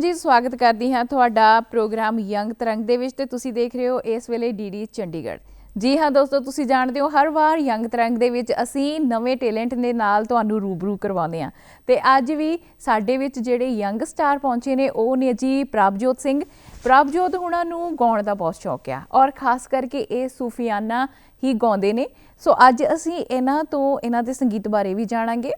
ਜੀ, ਸਵਾਗਤ ਕਰਦੀ ਹਾਂ ਤੁਹਾਡਾ ਪ੍ਰੋਗਰਾਮ ਯੰਗ ਤਰੰਗ ਦੇ ਵਿੱਚ ਤੇ ਤੁਸੀਂ ਦੇਖ ਰਹੇ ਹੋ ਇਸ ਵੇਲੇ ਡੀਡੀ ਚੰਡੀਗੜ੍ਹ। ਜੀ ਹਾਂ ਦੋਸਤੋ, ਤੁਸੀਂ ਜਾਣਦੇ ਹੋ ਹਰ ਵਾਰ ਯੰਗ ਤਰੰਗ ਦੇ ਵਿੱਚ ਅਸੀਂ ਨਵੇਂ ਟੈਲੈਂਟ ਦੇ ਨਾਲ ਤੁਹਾਨੂੰ ਰੂਬਰੂ ਕਰਵਾਉਂਦੇ ਹਾਂ। ਤੇ ਅੱਜ ਵੀ ਸਾਡੇ ਵਿੱਚ ਜਿਹੜੇ ਯੰਗ ਸਟਾਰ ਪਹੁੰਚੇ ਨੇ, ਉਹ ਨੇ ਜੀ ਪ੍ਰਭਜੋਤ ਸਿੰਘ। ਪ੍ਰਭਜੋਤ ਹੁਣਾਂ ਨੂੰ ਗਾਉਣ ਦਾ ਬਹੁਤ ਸ਼ੌਕ ਆ ਔਰ ਖਾਸ ਕਰਕੇ ਇਹ ਸੂਫੀਆਨਾ ਹੀ ਗਾਉਂਦੇ ਨੇ। ਸੋ ਅੱਜ ਅਸੀਂ ਇਹਨਾਂ ਤੋਂ, ਇਹਨਾਂ ਦੇ ਸੰਗੀਤ ਬਾਰੇ ਵੀ ਜਾਣਾਂਗੇ।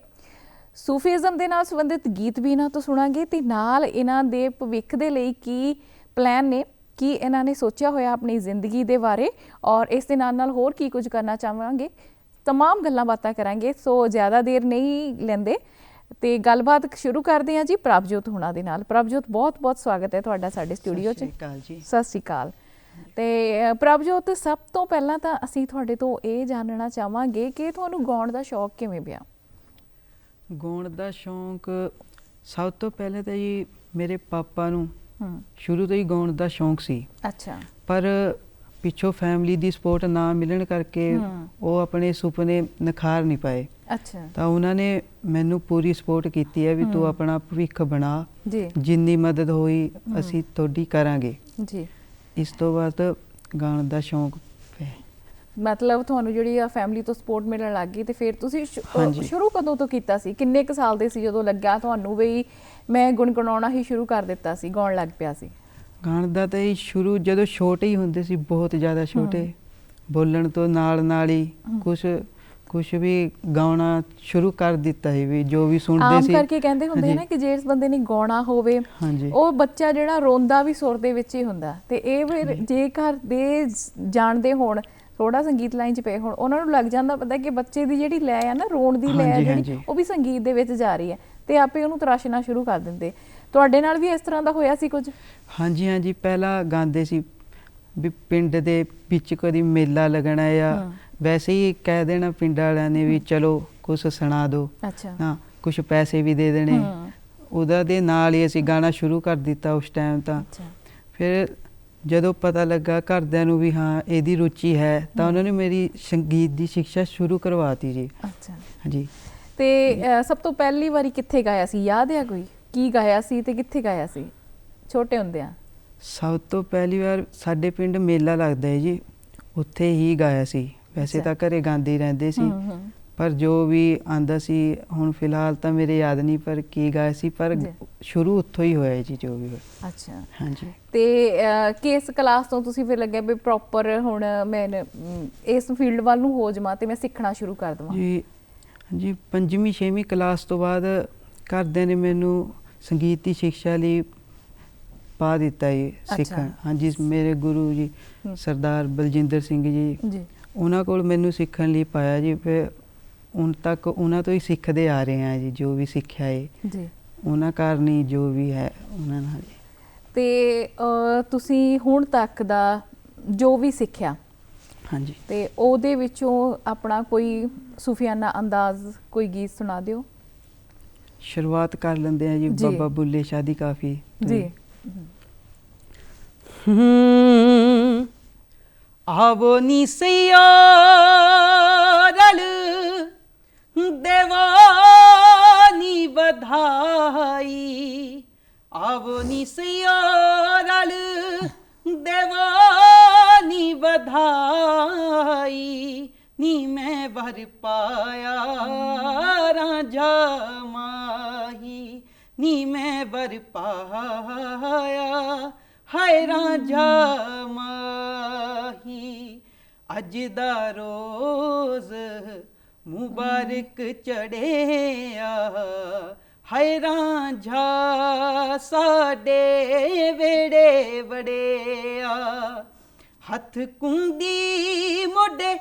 ਸੂਫੀਜ਼ਮ ਦੇ ਨਾਲ ਸੰਬੰਧਿਤ ਗੀਤ ਵੀ ਇਹਨਾਂ ਤੋਂ ਸੁਣਾਂਗੇ ਤੇ ਨਾਲ ਇਹਨਾਂ ਦੇ ਭਵਿੱਖ ਦੇ ਲਈ ਕੀ ਪਲਾਨ ਨੇ ਕੀ ਇਹਨਾਂ ਨੇ ਸੋਚਿਆ ਹੋਇਆ ਆਪਣੀ ਜ਼ਿੰਦਗੀ ਦੇ ਬਾਰੇ ਔਰ ਇਸ ਦੇ ਨਾਲ ਨਾਲ ਹੋਰ ਕੀ ਕੁਝ ਕਰਨਾ ਚਾਹਾਂਗੇ तमाम ਗੱਲਾਂ ਬਾਤਾਂ ਕਰਾਂਗੇ ਸੋ ਜ਼ਿਆਦਾ ਦੇਰ ਨਹੀਂ ਲੈਂਦੇ ਤੇ ਗੱਲਬਾਤ ਸ਼ੁਰੂ ਕਰਦੇ ਹਾਂ ਜੀ ਪ੍ਰਭਜੋਤ ਹੁਣਾਂ ਦੇ ਨਾਲ ਪ੍ਰਭਜੋਤ ਬਹੁਤ ਬਹੁਤ ਸਵਾਗਤ ਹੈ ਤੁਹਾਡਾ ਸਾਡੇ ਸਟੂਡੀਓ 'ਚ ਸਤਿ ਸ਼੍ਰੀ ਅਕਾਲ ਜੀ ਸਤਿ ਸ਼੍ਰੀ ਅਕਾਲ ਤੇ ਅ, ਪ੍ਰਭਜੋਤ ਸਭ ਤੋਂ ਪਹਿਲਾਂ ਤਾਂ ਅਸੀਂ ਤੁਹਾਡੇ ਤੋਂ ਇਹ ਜਾਣਨਾ ਚਾਹਾਂਗੇ ਕਿ ਤੁਹਾਨੂੰ ਗਾਉਣ ਦਾ ਸ਼ੌਕ ਕਿਵੇਂ ਪਿਆ ਗਾਉਣ ਦਾ ਸ਼ੌਂਕ ਸਭ ਤੋਂ ਪਹਿਲੇ ਤਾਂ ਜੀ ਮੇਰੇ ਪਾਪਾ ਨੂੰ ਹੂੰ। ਸ਼ੁਰੂ ਤੋਂ ਹੀ ਗਾਉਣ ਦਾ ਸ਼ੌਂਕ ਸੀ। ਅੱਛਾ। ਪਰ ਪਿੱਛੋਂ ਫੈਮਿਲੀ ਦੀ ਸਪੋਰਟ ਨਾ ਮਿਲਣ ਕਰਕੇ। ਉਹ ਆਪਣੇ ਸੁਪਨੇ ਨਖਾਰ ਨਹੀਂ ਪਾਏ। ਅੱਛਾ। ਤਾਂ ਉਹਨਾਂ ਨੇ ਮੈਨੂੰ ਪੂਰੀ ਸਪੋਰਟ ਕੀਤੀ ਹੈ ਵੀ ਤੂੰ। ਆਪਣਾ ਭਵਿੱਖ ਬਣਾ। ਜੀ। ਜਿੰਨੀ ਮਦਦ ਹੋਈ। ਅਸੀਂ ਤੁਹਾਡੀ ਕਰਾਂਗੇ। ਜੀ। ਇਸ ਤੋਂ ਬਾਅਦ ਗਾਉਣ ਦਾ ਸ਼ੌਂਕ ਮਤਲਬ ਤੁਹਾਨੂੰ ਜਿਹੜੀ ਆ ਫੈਮਿਲੀ ਤੋਂ ਸਪੋਰਟ ਮਿਲਣ ਲੱਗ ਗਈ ਤੇ ਫਿਰ ਤੁਸੀਂ ਸ਼ੁ- ਅ, ਹਾਂਜੀ। ਸ਼ੁਰੂ ਕਦੋਂ ਤੋਂ ਕੀਤਾ ਸੀ? ਕਿੰਨੇ ਕੁ ਸਾਲ ਦੇ ਸੀ ਜਦੋਂ ਲੱਗਾ ਤੁਹਾਨੂੰ ਵੀ ਮੈਂ ਗੁੰਗਣਾਉਣਾ ਹੀ ਸ਼ੁਰੂ ਕਰ ਦਿੱਤਾ ਸੀ ਗਾਉਣ ਲੱਗ ਪਿਆ ਸੀ? ਗਾਣ ਦਾ ਤਾਂ ਇਹ ਸ਼ੁਰੂ ਜਦੋਂ ਛੋਟੇ ਹੀ ਹੁੰਦੇ ਸੀ ਬਹੁਤ ਜ਼ਿਆਦਾ ਛੋਟੇ। ਬੋਲਣ ਤੋਂ ਨਾਲ ਨਾਲ ਹੀ। ਕੁਝ ਕੁਝ ਵੀ ਗਾਉਣਾ ਸ਼ੁਰੂ ਕਰ ਦਿੱਤਾ ਸੀ ਵੀ ਜੋ ਵੀ ਸੁਣਦੇ ਆਮ ਸੀ। ਕਰਕੇ ਕਹਿੰਦੇ ਹੁੰਦੇ ਹਾਂਜੀ। ਨੇ ਕਿ ਜੇ ਇਸ ਬੰਦੇ ਨੇ ਗਾਉਣਾ ਹੋਵੇ ਹਾਂਜੀ। ਉਹ ਬੱਚਾ ਜਿਹੜਾ ਰੋਂਦਾ ਵੀ ਸੁਰ ਦੇ ਵਿੱਚ ਹੀ ਹੁੰਦਾ। ਤੇ ਇਹ ਫਿਰ ਜੇ ਘਰ ਦੇ ਜ- ਜਾਣਦੇ ਹੋਣ ਥੋੜਾ ਸੰਗੀਤ ਲਾਈਨ 'ਚ ਪਏ ਹੋਣ ਉਹਨਾਂ ਨੂੰ ਲੱਗ ਜਾਂਦਾ ਪਤਾ ਕਿ ਬੱਚੇ ਦੀ ਜਿਹੜੀ ਲੈ ਆ ਨਾ ਰੋਣ ਦੀ ਲੈ ਆ ਜਿਹੜੀ। ਉਹ ਵੀ ਸੰਗੀਤ ਦੇ ਵਿੱਚ ਜਾ ਰਹੀ ਹੈ ਤੇ ਆਪੇ ਉਹਨੂੰ ਤਰਾਸ਼ਣਾ ਸ਼ੁਰੂ ਕਰ ਦਿੰਦੇ। ਤੁਹਾਡੇ ਨਾਲ ਵੀ ਇਸ ਤਰ੍ਹਾਂ ਦਾ ਹੋਇਆ ਸੀ ਕੁਝ? ਹਾਂਜੀ ਹਾਂਜੀ। ਪਹਿਲਾਂ ਗਾਉਂਦੇ ਸੀ ਵੀ ਪਿੰਡ ਦੇ ਵਿੱਚ ਕਦੀ ਮੇਲਾ ਲੱਗਣਾ ਹਾਂ। ਵੈਸੇ ਹੀ ਕਹਿ ਦੇਣਾ ਪਿੰਡ ਵਾਲਿਆਂ ਨੇ ਵੀ ਚਲੋ ਕੁਝ ਸੁਣਾ ਦਿਓ। ਅੱਛਾ। ਨਾ ਕੁਝ ਪੈਸੇ ਵੀ ਦੇ ਦੇਣੇ। ਉਹਦਾ ਦੇ ਨਾਲ ਹੀ ਅਸੀਂ ਗਾਣਾ ਸ਼ੁਰੂ ਕਰ ਦਿੱਤਾ ਉਸ ਟਾਈਮ ਤਾਂ। ਅੱਛਾ। ਫਿਰ ਜਦੋਂ ਪਤਾ ਲੱਗਾ ਘਰਦਿਆਂ ਨੂੰ ਵੀ ਹਾਂ ਇਹਦੀ ਰੁਚੀ ਹੈ ਤਾਂ। ਉਹਨਾਂ ਨੇ ਮੇਰੀ ਸੰਗੀਤ ਦੀ ਸਿੱਖਿਆ ਸ਼ੁਰੂ ਕਰਵਾਤੀ ਜੀ। ਅੱਛਾ। ਹਾਂਜੀ। ਤੇ ਅ, ਸਭ ਤੋਂ ਪਹਿਲੀ ਵਾਰੀ ਕਿੱਥੇ ਗਾਇਆ ਸੀ? ਯਾਦ ਹੈ ਕੋਈ? ਕੀ ਗਾਇਆ ਸੀ ਤੇ ਕਿੱਥੇ ਗਾਇਆ ਸੀ? ਛੋਟੇ ਹੁੰਦਿਆਂ। ਸਭ ਤੋਂ ਪਹਿਲੀ ਵਾਰ ਸਾਡੇ ਪਿੰਡ ਮੇਲਾ ਲੱਗਦਾ ਹੈ ਜੀ। ਉੱਥੇ ਹੀ ਗਾਇਆ ਸੀ। ਵੈਸੇ ਅੱਛਾ। ਤਾਂ ਘਰੇ ਗਾਉਂਦੇ ਹੀ ਰਹਿੰਦੇ ਸੀ। ਪਰ ਜੋ ਵੀ ਆਂਦਾ ਸੀ ਹੁਣ ਫਿਲਹਾਲ ਤਾਂ ਮੇਰੇ ਯਾਦ ਨਹੀਂ ਪਰ ਕੀ ਗਾਇਆ ਸੀ ਪਰ ਜੀ। ਸ਼ੁਰੂ ਉੱਥੋਂ ਹੀ ਹੋਇਆ ਜੀ ਜੋ ਵੀ ਹੋਇਆ ਅੱਛਾ ਹਾਂਜੀ ਤੇ ਕਿਸ ਕਲਾਸ ਤੋਂ ਤੁਸੀਂ ਫਿਰ ਲੱਗਿਆ ਵੀ ਪ੍ਰੋਪਰ ਹੁਣ ਮੈਂ ਇਸ ਫੀਲਡ ਵੱਲ ਨੂੰ ਹੋ ਜਾਵਾਂ ਤੇ ਮੈਂ ਸਿੱਖਣਾ ਸ਼ੁਰੂ ਕਰ ਦਵਾਂ ਜੀ ਹਾਂਜੀ ਪੰਜਵੀਂ ਛੇਵੀਂ ਕਲਾਸ ਤੋਂ ਬਾਅਦ ਘਰਦਿਆਂ ਨੇ ਮੈਨੂੰ ਸੰਗੀਤ ਦੀ ਸਿੱਖਿਆ ਲਈ ਪਾ ਦਿੱਤਾ ਜੀ ਸਿੱਖਣ ਅੱਛਾ। ਹਾਂਜੀ ਮੇਰੇ ਗੁਰੂ ਜੀ ਹਮ। ਸਰਦਾਰ ਬਲਜਿੰਦਰ ਸਿੰਘ ਜੀ ਜੀ ਉਹਨਾਂ ਕੋਲ ਮੈਨੂੰ ਸਿੱਖਣ ਲਈ ਪਾਇਆ ਜੀ ਫਿਰ ਹੁਣ ਤੱਕ ਉਹਨਾਂ ਤੋਂ ਹੀ ਸਿੱਖਦੇ ਆ ਰਹੇ ਹਾਂ ਜੀ ਜੋ ਵੀ ਸਿੱਖਿਆ ਹੈ ਜੀ। ਉਹਨਾਂ ਕਾਰਨ ਹੀ ਜੋ ਵੀ ਹੈ ਉਹਨਾਂ ਨਾਲ ਜੀ। ਤੇ ਅ, ਤੁਸੀਂ ਹੁਣ ਤੱਕ ਦਾ ਜੋ ਵੀ ਸਿੱਖਿਆ ਹਾਂਜੀ। ਤੇ ਉਹਦੇ ਵਿੱਚੋਂ ਆਪਣਾ ਕੋਈ ਸੂਫੀਆਨਾ ਅੰਦਾਜ਼ ਕੋਈ ਗੀਤ ਸੁਣਾ ਦਿਓ। ਸ਼ੁਰੂਆਤ ਕਰ ਲੈਂਦੇ ਆ ਜੀ ਜੀ। ਬਾਬਾ ਬੁੱਲੇ ਸ਼ਾਦੀ ਕਾਫੀ। ਤੋਂ ਜੀ ਆਵੋ ਨੀ ਸਿਆਰਲ ਦੇਵਾਨੀ ਵਧਾਈ ਆਵੋ ਨੀ ਸਿਆਰਲ ਦੇਵਾਨੀ ਵਧਾਈ ਨੀ ਮੈਂ ਵਰ ਪਾਇਆ ਰਾਂਝਾ ਮਾਹੀ ਨੀ ਮੈਂ ਵਰ ਪਾਇਆ ਹਾਏ ਰਾਂਝਾ ਮਾਹੀ ਅੱਜ ਦਾ ਰੋਜ਼ ਮੁਬਾਰਕ ਚੜਿਆ ਹਾਏ ਰਾਂਝਾ, ਸਾਡੇ ਵੇੜੇ ਵੜਿਆ। ਹੱਥ ਕੁੰਡੀ ਮੋਢੇ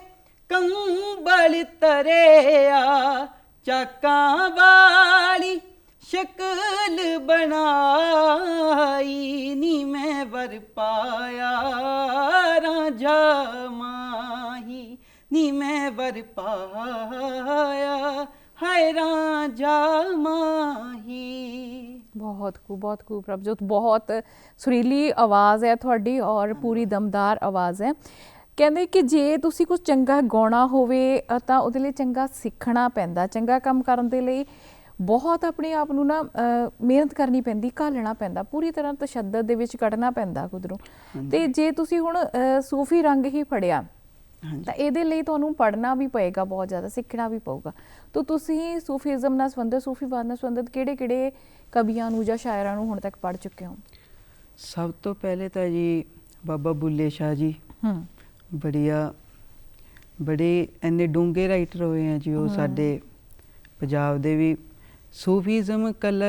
ਕੰਬਲ ਤਰਿਆ। ਚਾਕਾਂ ਵਾਲੀ ਸ਼ਕਲ ਬਣਾਈ ਨੀ ਮੈਂ ਵਰ ਪਾਇਆ। ਰਾਂਝਾ ਮਾਹੀ ਨੀ ਮੈਂ ਵਰ ਪਾਇਆ ਹਾਏ ਰਾਂਝਾ ਮਾਹੀ। ਬਹੁਤ ਖੂਬ ਬਹੁਤ ਖੂਬ ਪ੍ਰਭਜੋਤ ਬਹੁਤ ਸੁਰੀਲੀ ਆਵਾਜ਼ ਹੈ ਤੁਹਾਡੀ ਔਰ ਪੂਰੀ ਦਮਦਾਰ ਆਵਾਜ਼ ਹੈ। ਕਹਿੰਦੇ ਕਿ ਜੇ ਤੁਸੀਂ ਕੁਝ ਚੰਗਾ ਗਾਉਣਾ ਹੋਵੇ ਤਾਂ ਉਹਦੇ ਲਈ ਚੰਗਾ ਸਿੱਖਣਾ ਪੈਂਦਾ ਚੰਗਾ ਕੰਮ ਕਰਨ ਦੇ ਲਈ ਬਹੁਤ ਆਪਣੇ ਆਪ ਨੂੰ ਨਾ ਮਿਹਨਤ ਕਰਨੀ ਪੈਂਦੀ ਘਾਲਣਾ ਪੈਂਦਾ ਪੂਰੀ ਤਰ੍ਹਾਂ ਤਸ਼ੱਦਦ ਦੇ ਵਿੱਚ ਕੱਢਣਾ ਪੈਂਦਾ ਹਾਂਜੀ। ਤੇ ਜੇ ਤੁਸੀਂ ਹੁਣ ਸੂਫੀ ਰੰਗ ਹੀ ਫੜਿਆ ਤਾਂ ਇਹਦੇ ਲਈ ਤੁਹਾਨੂੰ ਪੜ੍ਹਨਾ ਵੀ ਪਏਗਾ ਬਹੁਤ ਜ਼ਿਆਦਾ ਸਿੱਖਣਾ ਵੀ ਪਊਗਾ। ਤਾਂ ਤੁਸੀਂ ਸੂਫੀਜ਼ਮ ਨਾਲ ਸੰਬੰਧਿਤ ਸੂਫੀਵਾਦ ਨਾਲ ਸੰਬੰਧਿਤ ਕਿਹੜੇ-ਕਿਹੜੇ ਕਵੀਆਂ ਨੂੰ ਜਾਂ ਸ਼ਾਇਰਾਂ ਨੂੰ ਹੁਣ ਤੱਕ ਪੜ੍ਹ ਚੁੱਕੇ ਹੋ? ਸਭ ਤੋਂ ਪਹਿਲੇ ਤਾਂ ਜੀ ਬਾਬਾ ਬੁੱਲੇ ਸ਼ਾਹ ਜੀ। ਹੂੰ। ਬੜੀਆ ਬੜੇ ਇੰਨੇ ਡੂੰਘੇ ਰਾਈਟਰ ਹੋਏ ਆ ਜੀ ਉਹ। ਸਾਡੇ ਪੰਜਾਬ ਦੇ ਵੀ। ਸੂਫੀਜ਼ਮ ਕੱਲਾ